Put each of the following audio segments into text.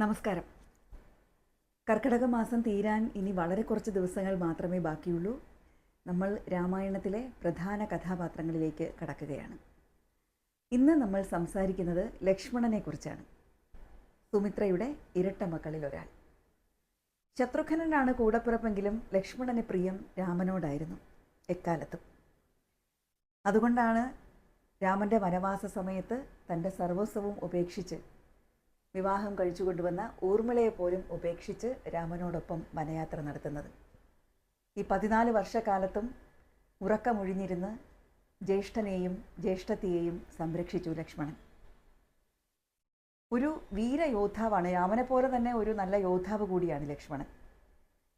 നമസ്കാരം. കർക്കിടക മാസം തീരാൻ ഇനി വളരെ കുറച്ച് ദിവസങ്ങൾ മാത്രമേ ബാക്കിയുള്ളൂ. നമ്മൾ രാമായണത്തിലെ പ്രധാന കഥാപാത്രങ്ങളിലേക്ക് കടക്കുകയാണ്. ഇന്ന് നമ്മൾ സംസാരിക്കുന്നത് ലക്ഷ്മണനെക്കുറിച്ചാണ് സുമിത്രയുടെ ഇരട്ട മക്കളിൽ ഒരാൾ. ശത്രുഘ്നനാണ് കൂടപ്പിറപ്പെങ്കിലും ലക്ഷ്മണന് പ്രിയം രാമനോടായിരുന്നു എക്കാലത്തും. അതുകൊണ്ടാണ് രാമന്റെ വനവാസ സമയത്ത് തന്റെ സർവസ്വവും ഉപേക്ഷിച്ച് വിവാഹം കഴിച്ചു കൊണ്ടുവന്ന ഊർമിളയെ പോലും ഉപേക്ഷിച്ച് രാമനോടൊപ്പം വനയാത്ര നടത്തുന്നത്. ഈ പതിനാല് വർഷക്കാലത്തും ഉറക്കമൊഴിഞ്ഞിരുന്ന് ജ്യേഷ്ഠനെയും ജ്യേഷ്ഠത്തിയെയും സംരക്ഷിച്ചു ലക്ഷ്മണൻ. ഒരു വീരയോദ്ധാവാണ് രാമനെ പോലെ തന്നെ ഒരു നല്ല യോദ്ധാവ് കൂടിയാണ് ലക്ഷ്മണൻ.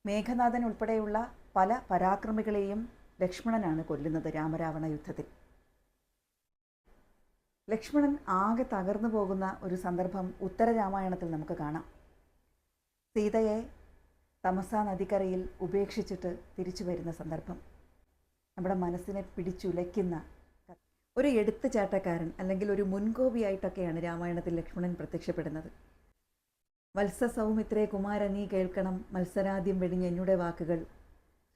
മേഘനാഥൻ ഉൾപ്പെടെയുള്ള പല പരാക്രമികളെയും ലക്ഷ്മണനാണ് കൊല്ലുന്നത് രാമരാവണ യുദ്ധത്തിൽ. ലക്ഷ്മണൻ ആകെ തകർന്നു പോകുന്ന ഒരു സന്ദർഭം ഉത്തരരാമായണത്തിൽ നമുക്ക് കാണാം. സീതയെ തമസ നദിക്കരയിൽ ഉപേക്ഷിച്ചിട്ട് തിരിച്ചു വരുന്ന സന്ദർഭം. നമ്മുടെ മനസ്സിനെ പിടിച്ചുലയ്ക്കുന്ന ഒരു എടുത്തുചാട്ടക്കാരൻ അല്ലെങ്കിൽ ഒരു മുൻകോപിയായിട്ടൊക്കെയാണ് രാമായണത്തിൽ ലക്ഷ്മണൻ പ്രത്യക്ഷപ്പെടുന്നത്. വത്സ സൗമിത്രേ കുമാര നീ കേൾക്കണം. മത്സരാദ്യം വെടിഞ്ഞ എന്നുടെ വാക്കുകൾ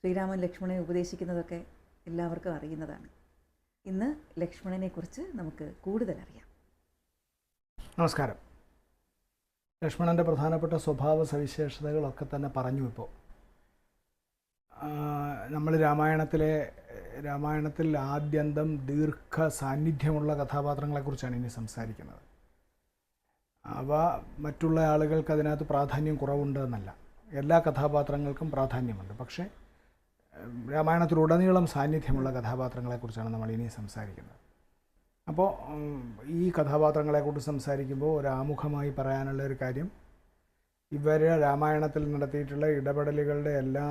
ശ്രീരാമൻ ലക്ഷ്മണനെ ഉപദേശിക്കുന്നതൊക്കെ എല്ലാവർക്കും അറിയുന്നതാണ്. ഇന്ന് ലക്ഷ്മണനെ കുറിച്ച് നമുക്ക് കൂടുതൽ അറിയാം നമസ്കാരം. ലക്ഷ്മണന്റെ പ്രധാനപ്പെട്ട സ്വഭാവ സവിശേഷതകളൊക്കെ തന്നെ പറഞ്ഞു ഇപ്പോൾ. നമ്മൾ രാമായണത്തിലെ രാമായണത്തിൽ ആദ്യന്തം ദീർഘ സാന്നിധ്യമുള്ള കഥാപാത്രങ്ങളെക്കുറിച്ചാണ് ഇനി സംസാരിക്കുന്നത്. അവ മറ്റുള്ള ആളുകൾക്ക് അതിനകത്ത് പ്രാധാന്യം കുറവുണ്ട് എന്നല്ല. എല്ലാ കഥാപാത്രങ്ങൾക്കും പ്രാധാന്യമുണ്ട്. പക്ഷേ രാമായണത്തിലുടനീളം സാന്നിധ്യമുള്ള കഥാപാത്രങ്ങളെക്കുറിച്ചാണ് നമ്മൾ ഇനി സംസാരിക്കുന്നത് അപ്പോൾ ഈ കഥാപാത്രങ്ങളെക്കുറിച്ച് സംസാരിക്കുമ്പോൾ ഒരു ആമുഖമായി പറയാനുള്ള ഒരു കാര്യം ഇവർ രാമായണത്തിൽ നടത്തിയിട്ടുള്ള ഇടപെടലുകളുടെ എല്ലാ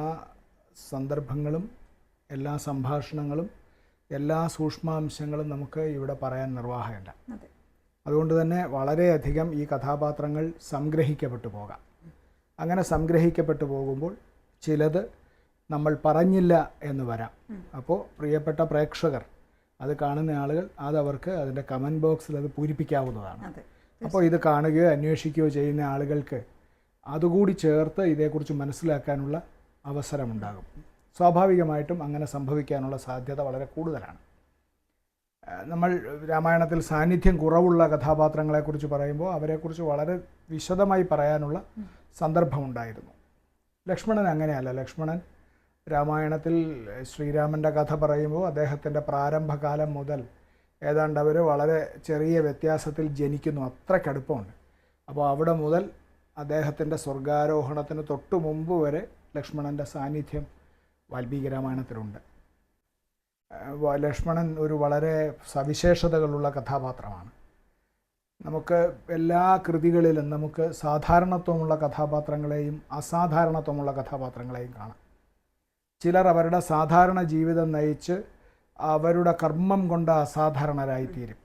സന്ദർഭങ്ങളും എല്ലാ സംഭാഷണങ്ങളും എല്ലാ സൂക്ഷ്മാംശങ്ങളും നമുക്ക് ഇവിടെ പറയാൻ നിർവാഹമില്ല അതുകൊണ്ട് തന്നെ വളരെയധികം ഈ കഥാപാത്രങ്ങൾ സംഗ്രഹിക്കപ്പെട്ടു പോകാം. അങ്ങനെ സംഗ്രഹിക്കപ്പെട്ടു പോകുമ്പോൾ ചിലത് നമ്മൾ പറഞ്ഞില്ല എന്ന് വരാം. അപ്പോൾ പ്രിയപ്പെട്ട പ്രേക്ഷകർ അത് കാണുന്ന ആളുകൾ അതവർക്ക് അതിന്റെ കമന്റ് ബോക്സിൽ അത് പൂരിപ്പിക്കാവുന്നതാണ്. അപ്പോൾ ഇത് കാണുകയോ അന്വേഷിക്കുകയോ ചെയ്യുന്ന ആളുകൾക്ക് അതുകൂടി ചേർത്ത് ഇതേക്കുറിച്ച് മനസ്സിലാക്കാനുള്ള അവസരമുണ്ടാകും. സ്വാഭാവികമായിട്ടും അങ്ങനെ സംഭവിക്കാനുള്ള സാധ്യത വളരെ കൂടുതലാണ്. നമ്മൾ രാമായണത്തിൽ സാന്നിധ്യം കുറവുള്ള കഥാപാത്രങ്ങളെക്കുറിച്ച് പറയുമ്പോൾ അവരെക്കുറിച്ച് വളരെ വിശദമായി പറയാനുള്ള സന്ദർഭമുണ്ടായിരുന്നു. ലക്ഷ്മണൻ അങ്ങനെയല്ല. ലക്ഷ്മണൻ രാമായണത്തിൽ ശ്രീരാമന്റെ കഥ പറയുമ്പോൾ അദ്ദേഹത്തിന്റെ പ്രാരംഭകാലം മുതൽ ഏതാണ്ട് അവർ വളരെ ചെറിയ വ്യത്യാസത്തിൽ ജനിക്കുന്നു. അത്രയ്ക്കടുപ്പമുണ്ട് അപ്പോൾ അവിടെ മുതൽ അദ്ദേഹത്തിന്റെ സ്വർഗാരോഹണത്തിന് തൊട്ടു മുമ്പ് വരെ ലക്ഷ്മണന്റെ സാന്നിധ്യം വാൽമീകി രാമായണത്തിലുണ്ട് ലക്ഷ്മണൻ ഒരു വളരെ സവിശേഷതകളുള്ള കഥാപാത്രമാണ്. നമുക്ക് എല്ലാ കൃതികളിലും നമുക്ക് സാധാരണത്വമുള്ള കഥാപാത്രങ്ങളെയും അസാധാരണത്വമുള്ള കഥാപാത്രങ്ങളെയും കാണാം. ചിലർ അവരുടെ സാധാരണ ജീവിതം നയിച്ച് അവരുടെ കർമ്മം കൊണ്ട് അസാധാരണരായിത്തീരും.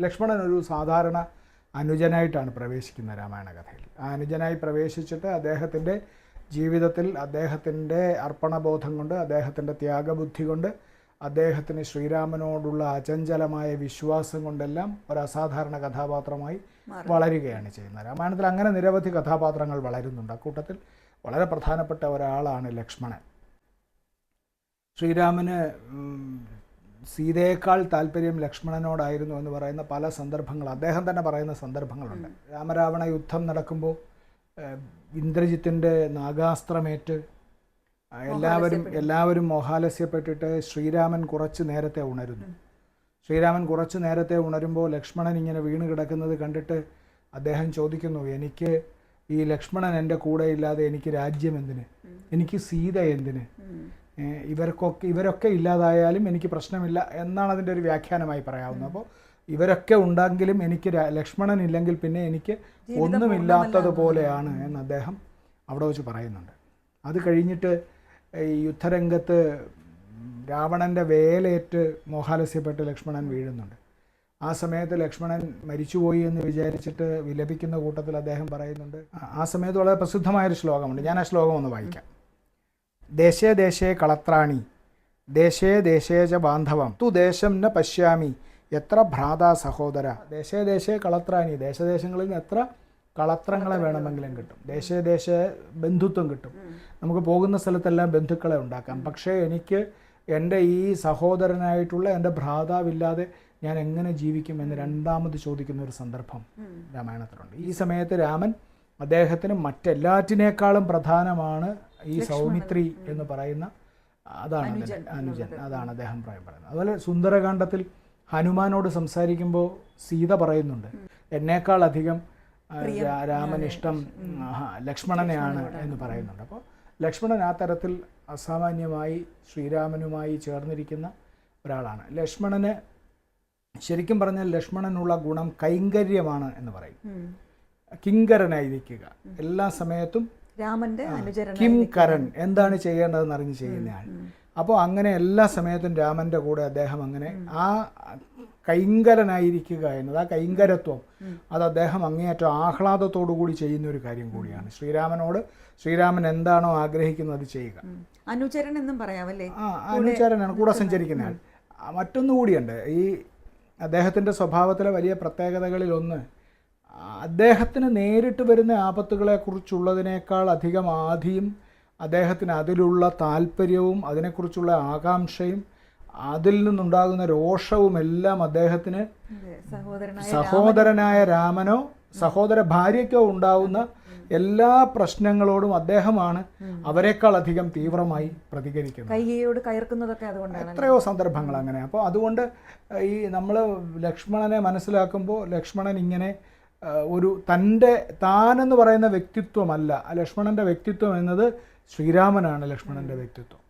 ലക്ഷ്മണൻ ഒരു സാധാരണ അനുജനായിട്ടാണ് പ്രവേശിക്കുന്നത് രാമായണ കഥയിൽ. ആ അനുജനായി പ്രവേശിച്ചിട്ട് അദ്ദേഹത്തിന്റെ ജീവിതത്തിൽ അദ്ദേഹത്തിന്റെ അർപ്പണബോധം കൊണ്ട് അദ്ദേഹത്തിന്റെ ത്യാഗബുദ്ധി കൊണ്ട് അദ്ദേഹത്തിന് ശ്രീരാമനോടുള്ള അചഞ്ചലമായ വിശ്വാസം കൊണ്ടെല്ലാം ഒരു അസാധാരണ കഥാപാത്രമായി വളരുകയാണ് ചെയ്യുന്നത്. രാമായണത്തിൽ അങ്ങനെ നിരവധി കഥാപാത്രങ്ങൾ വളരുന്നുണ്ട്. അക്കൂട്ടത്തിൽ വളരെ പ്രധാനപ്പെട്ട ഒരാളാണ് ലക്ഷ്മണൻ. ശ്രീരാമന് സീതയേക്കാൾ താല്പര്യം ലക്ഷ്മണനോടായിരുന്നു എന്ന് പറയുന്ന പല സന്ദർഭങ്ങൾ അദ്ദേഹം തന്നെ പറയുന്ന സന്ദർഭങ്ങളുണ്ട്. രാമരാവണ യുദ്ധം നടക്കുമ്പോൾ ഇന്ദ്രജിത്തിന്റെ നാഗാസ്ത്രമേറ്റ് എല്ലാവരും എല്ലാവരും മോഹാലസ്യപ്പെട്ടിട്ട് ശ്രീരാമൻ കുറച്ച് നേരത്തെ ഉണരുന്നു. ശ്രീരാമൻ കുറച്ച് നേരത്തെ ഉണരുമ്പോൾ ലക്ഷ്മണൻ ഇങ്ങനെ വീണ് കിടക്കുന്നത് കണ്ടിട്ട് അദ്ദേഹം ചോദിക്കുന്നു എനിക്ക് ഈ ലക്ഷ്മണൻ എന്റെ കൂടെ ഇല്ലാതെ എനിക്ക് രാജ്യം എന്തിന്? എനിക്ക് സീത എന്തിന്? ഇവർക്കൊക്കെ ഇവരൊക്കെ ഇല്ലാതായാലും എനിക്ക് പ്രശ്നമില്ല എന്നാണ് അതിന്റെ ഒരു വ്യാഖ്യാനമായി പറയാവുന്നത്. അപ്പോൾ ഇവരൊക്കെ ഉണ്ടെങ്കിലും എനിക്ക് ലക്ഷ്മണൻ ഇല്ലെങ്കിൽ പിന്നെ എനിക്ക് ഒന്നുമില്ലാത്തതുപോലെയാണ് എന്ന് അദ്ദേഹം അവിടെ വെച്ച് പറയുന്നുണ്ട്. അത് കഴിഞ്ഞിട്ട് ഈ യുദ്ധരംഗത്ത് രാവണന്റെ വേലേറ്റ് മോഹാലസ്യപ്പെട്ട് ലക്ഷ്മണൻ വീഴുന്നുണ്ട്. ആ സമയത്ത് ലക്ഷ്മണൻ മരിച്ചുപോയി എന്ന് വിചാരിച്ചിട്ട് വിലപിക്കുന്ന കൂട്ടത്തിൽ അദ്ദേഹം പറയുന്നുണ്ട്. ആ- ആ സമയത്ത് വളരെ പ്രസിദ്ധമായൊരു ശ്ലോകമുണ്ട്. ഞാൻ ആ ശ്ലോകം ഒന്ന് വായിക്കാം. ദേശേ ദേശേ കളത്രാണി. ദേശേ ദേശേ ച ബാന്ധവം. തു ദേശം ന പശ്യാമി. എത്ര ഭ്രാതാ സഹോദര. ദേശേ ദേശേ കളത്രാണി. ദേശദേശങ്ങളിൽ നിന്ന് എത്ര കളത്രങ്ങളെ വേണമെങ്കിലും കിട്ടും. ദേശദേശ ബന്ധുത്വം കിട്ടും. നമുക്ക് പോകുന്ന സ്ഥലത്തെല്ലാം ബന്ധുക്കളെ ഉണ്ടാക്കാം. പക്ഷേ എനിക്ക് എന്റെ ഈ സഹോദരനായിട്ടുള്ള എന്റെ ഭ്രാതാവില്ലാതെ ഞാൻ എങ്ങനെ ജീവിക്കും എന്ന് രണ്ടാമത് ചോദിക്കുന്ന ഒരു സന്ദർഭം രാമായണത്തിലുണ്ട്. ഈ സമയത്ത് രാമൻ അദ്ദേഹത്തിന് മറ്റെല്ലാറ്റിനേക്കാളും പ്രധാനമാണ് ഈ സൗമിത്രി എന്ന് പറയുന്ന അതാണ് അനുജൻ അതാണ് അദ്ദേഹം. പ്രായം പറയുന്നത്. അതുപോലെ സുന്ദരകാന്ഡത്തിൽ ഹനുമാനോട് സംസാരിക്കുമ്പോൾ സീത പറയുന്നുണ്ട് എന്നേക്കാൾ അധികം രാമൻ ഇഷ്ടം ലക്ഷ്മണനെയാണ് എന്ന് പറയുന്നുണ്ട്. അപ്പോൾ ലക്ഷ്മണൻ ആ തരത്തിൽ അസാമാന്യമായി ശ്രീരാമനുമായി ചേർന്നിരിക്കുന്ന ഒരാളാണ്. ലക്ഷ്മണന് ശരിക്കും പറഞ്ഞാൽ ലക്ഷ്മണനുള്ള ഗുണം കൈങ്കര്യമാണ് എന്ന് പറയും. കിങ്കരനായി കിങ്കരനായിരിക്കുക. എല്ലാ സമയത്തും രാമന്റെ കിം കരൺ എന്താണ് ചെയ്യേണ്ടതെന്ന് അറിഞ്ഞ് ചെയ്യുന്നയാൾ. അപ്പോൾ അങ്ങനെ എല്ലാ സമയത്തും രാമന്റെ കൂടെ അദ്ദേഹം അങ്ങനെ ആ കൈങ്കരനായിരിക്കുക എന്നത് ആ കൈങ്കരത്വം അത് അദ്ദേഹം അങ്ങേയറ്റം ആഹ്ലാദത്തോടു കൂടി ചെയ്യുന്ന ഒരു കാര്യം കൂടിയാണ്. ശ്രീരാമനോട് ശ്രീരാമൻ എന്താണോ ആഗ്രഹിക്കുന്നത് അത് ചെയ്യുക. അനുചരൻ എന്നും പറയാമല്ലേ ആ അനുചരനാണ് കൂടെ സഞ്ചരിക്കുന്ന ആൾ മറ്റൊന്നു കൂടിയുണ്ട്. ഈ അദ്ദേഹത്തിന്റെ സ്വഭാവത്തിലെ വലിയ പ്രത്യേകതകളിൽ ഒന്ന് അദ്ദേഹത്തിന് നേരിട്ട് വരുന്ന ആപത്തുകളെക്കുറിച്ചുള്ളതിനേക്കാൾ അധികം ആധിയും അദ്ദേഹത്തിന് അതിലുള്ള താല്പര്യവും അതിനെക്കുറിച്ചുള്ള ആകാംക്ഷയും അതിൽ നിന്നുണ്ടാകുന്ന രോഷവും എല്ലാം അദ്ദേഹത്തിന് സഹോദരനായ രാമനോ സഹോദര ഭാര്യയ്ക്കോ ഉണ്ടാവുന്ന എല്ലാ പ്രശ്നങ്ങളോടും അദ്ദേഹമാണ് അവരെക്കാൾ അധികം തീവ്രമായി പ്രതികരിക്കുന്നത്. കയർക്കുന്നതൊക്കെ അതുകൊണ്ടാണ് എത്രയോ സന്ദർഭങ്ങൾ അങ്ങനെ അപ്പോൾ അതുകൊണ്ട് ഈ നമ്മൾ ലക്ഷ്മണനെ മനസ്സിലാക്കുമ്പോൾ ലക്ഷ്മണൻ ഇങ്ങനെ ഒരു തന്റെ താനെന്ന് പറയുന്ന വ്യക്തിത്വമല്ല. ലക്ഷ്മണന്റെ വ്യക്തിത്വം എന്നത് ശ്രീരാമനാണ് ലക്ഷ്മണന്റെ വ്യക്തിത്വം.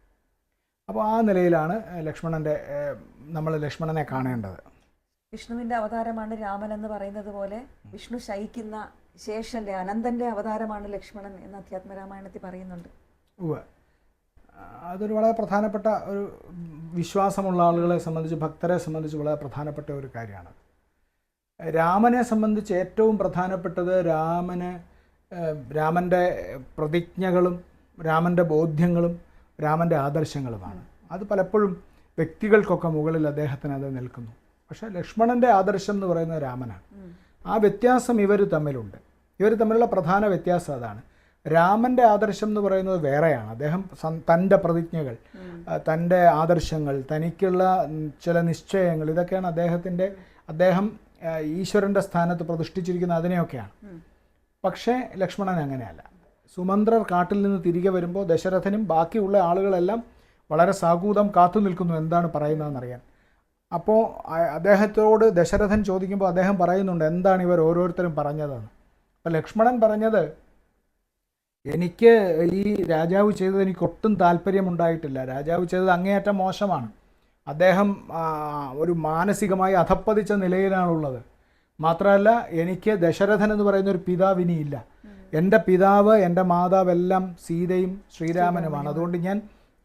അപ്പോൾ ആ നിലയിലാണ് ലക്ഷ്മണന്റെ നമ്മൾ ലക്ഷ്മണനെ കാണേണ്ടത്. വിഷ്ണുവിന്റെ അവതാരമാണ് രാമൻ എന്ന് പറയുന്നത് പോലെ വിഷ്ണു ശയിക്കുന്ന ശേഷന്റെ അനന്തന്റെ അവതാരമാണ് ലക്ഷ്മണൻ എന്ന് അധ്യാത്മരാമായണത്തിൽ പറയുന്നുണ്ട്. ഉവ്വ്. അതൊരു വളരെ പ്രധാനപ്പെട്ട ഒരു വിശ്വാസമുള്ള ആളുകളെ സംബന്ധിച്ച് ഭക്തരെ സംബന്ധിച്ച് വളരെ പ്രധാനപ്പെട്ട ഒരു കാര്യമാണ്. രാമനെ സംബന്ധിച്ച് ഏറ്റവും പ്രധാനപ്പെട്ടത് രാമന് രാമന്റെ പ്രതിജ്ഞകളും രാമന്റെ ബോധ്യങ്ങളും രാമന്റെ ആദർശങ്ങളുമാണ്. അത് പലപ്പോഴും വ്യക്തികൾക്കൊക്കെ മുകളിൽ അദ്ദേഹത്തിന് അത് നിൽക്കുന്നു. പക്ഷേ ലക്ഷ്മണന്റെ ആദർശം എന്ന് പറയുന്നത് രാമനാണ്. ആ വ്യത്യാസം ഇവർ തമ്മിലുണ്ട്. ഇവർ തമ്മിലുള്ള പ്രധാന വ്യത്യാസം അതാണ്. രാമന്റെ ആദർശം എന്ന് പറയുന്നത് വേറെയാണ്. അദ്ദേഹം തന്റെ പ്രതിജ്ഞകൾ തന്റെ ആദർശങ്ങൾ തനിക്കുള്ള ചില നിശ്ചയങ്ങൾ ഇതൊക്കെയാണ് അദ്ദേഹത്തിന്റെ അദ്ദേഹം ഈശ്വരന്റെ സ്ഥാനത്ത് പ്രതിഷ്ഠിച്ചിരിക്കുന്ന അതിനെയൊക്കെയാണ്. പക്ഷേ ലക്ഷ്മണൻ അങ്ങനെയല്ല. സുമന്ത്രർ കാട്ടിൽ നിന്ന് തിരികെ വരുമ്പോൾ ദശരഥനും ബാക്കിയുള്ള ആളുകളെല്ലാം വളരെ സാകൂതം കാത്തു നിൽക്കുന്നു. എന്താണ് പറയുന്നതെന്നറിയാൻ. അപ്പോൾ അദ്ദേഹത്തോട് ദശരഥൻ ചോദിക്കുമ്പോൾ അദ്ദേഹം പറയുന്നുണ്ട് എന്താണ് ഇവർ ഓരോരുത്തരും പറഞ്ഞതെന്ന്. അപ്പോൾ ലക്ഷ്മണൻ പറഞ്ഞത് എനിക്ക് ഈ രാജാവ് ചെയ്തത് എനിക്ക് ഒട്ടും താല്പര്യമുണ്ടായിട്ടില്ല. രാജാവ് ചെയ്തത് അങ്ങേയറ്റം മോശമാണ്. അദ്ദേഹം ഒരു മാനസികമായി അധപ്പതിച്ച നിലയിലാണുള്ളത്. മാത്രമല്ല എനിക്ക് ദശരഥൻ എന്ന് പറയുന്ന ഒരു പിതാവ് ഇനിയില്ല. എന്റെ പിതാവ് എന്റെ മാതാവെല്ലാം സീതയും ശ്രീരാമനുമാണ്. അതുകൊണ്ട് ഞാൻ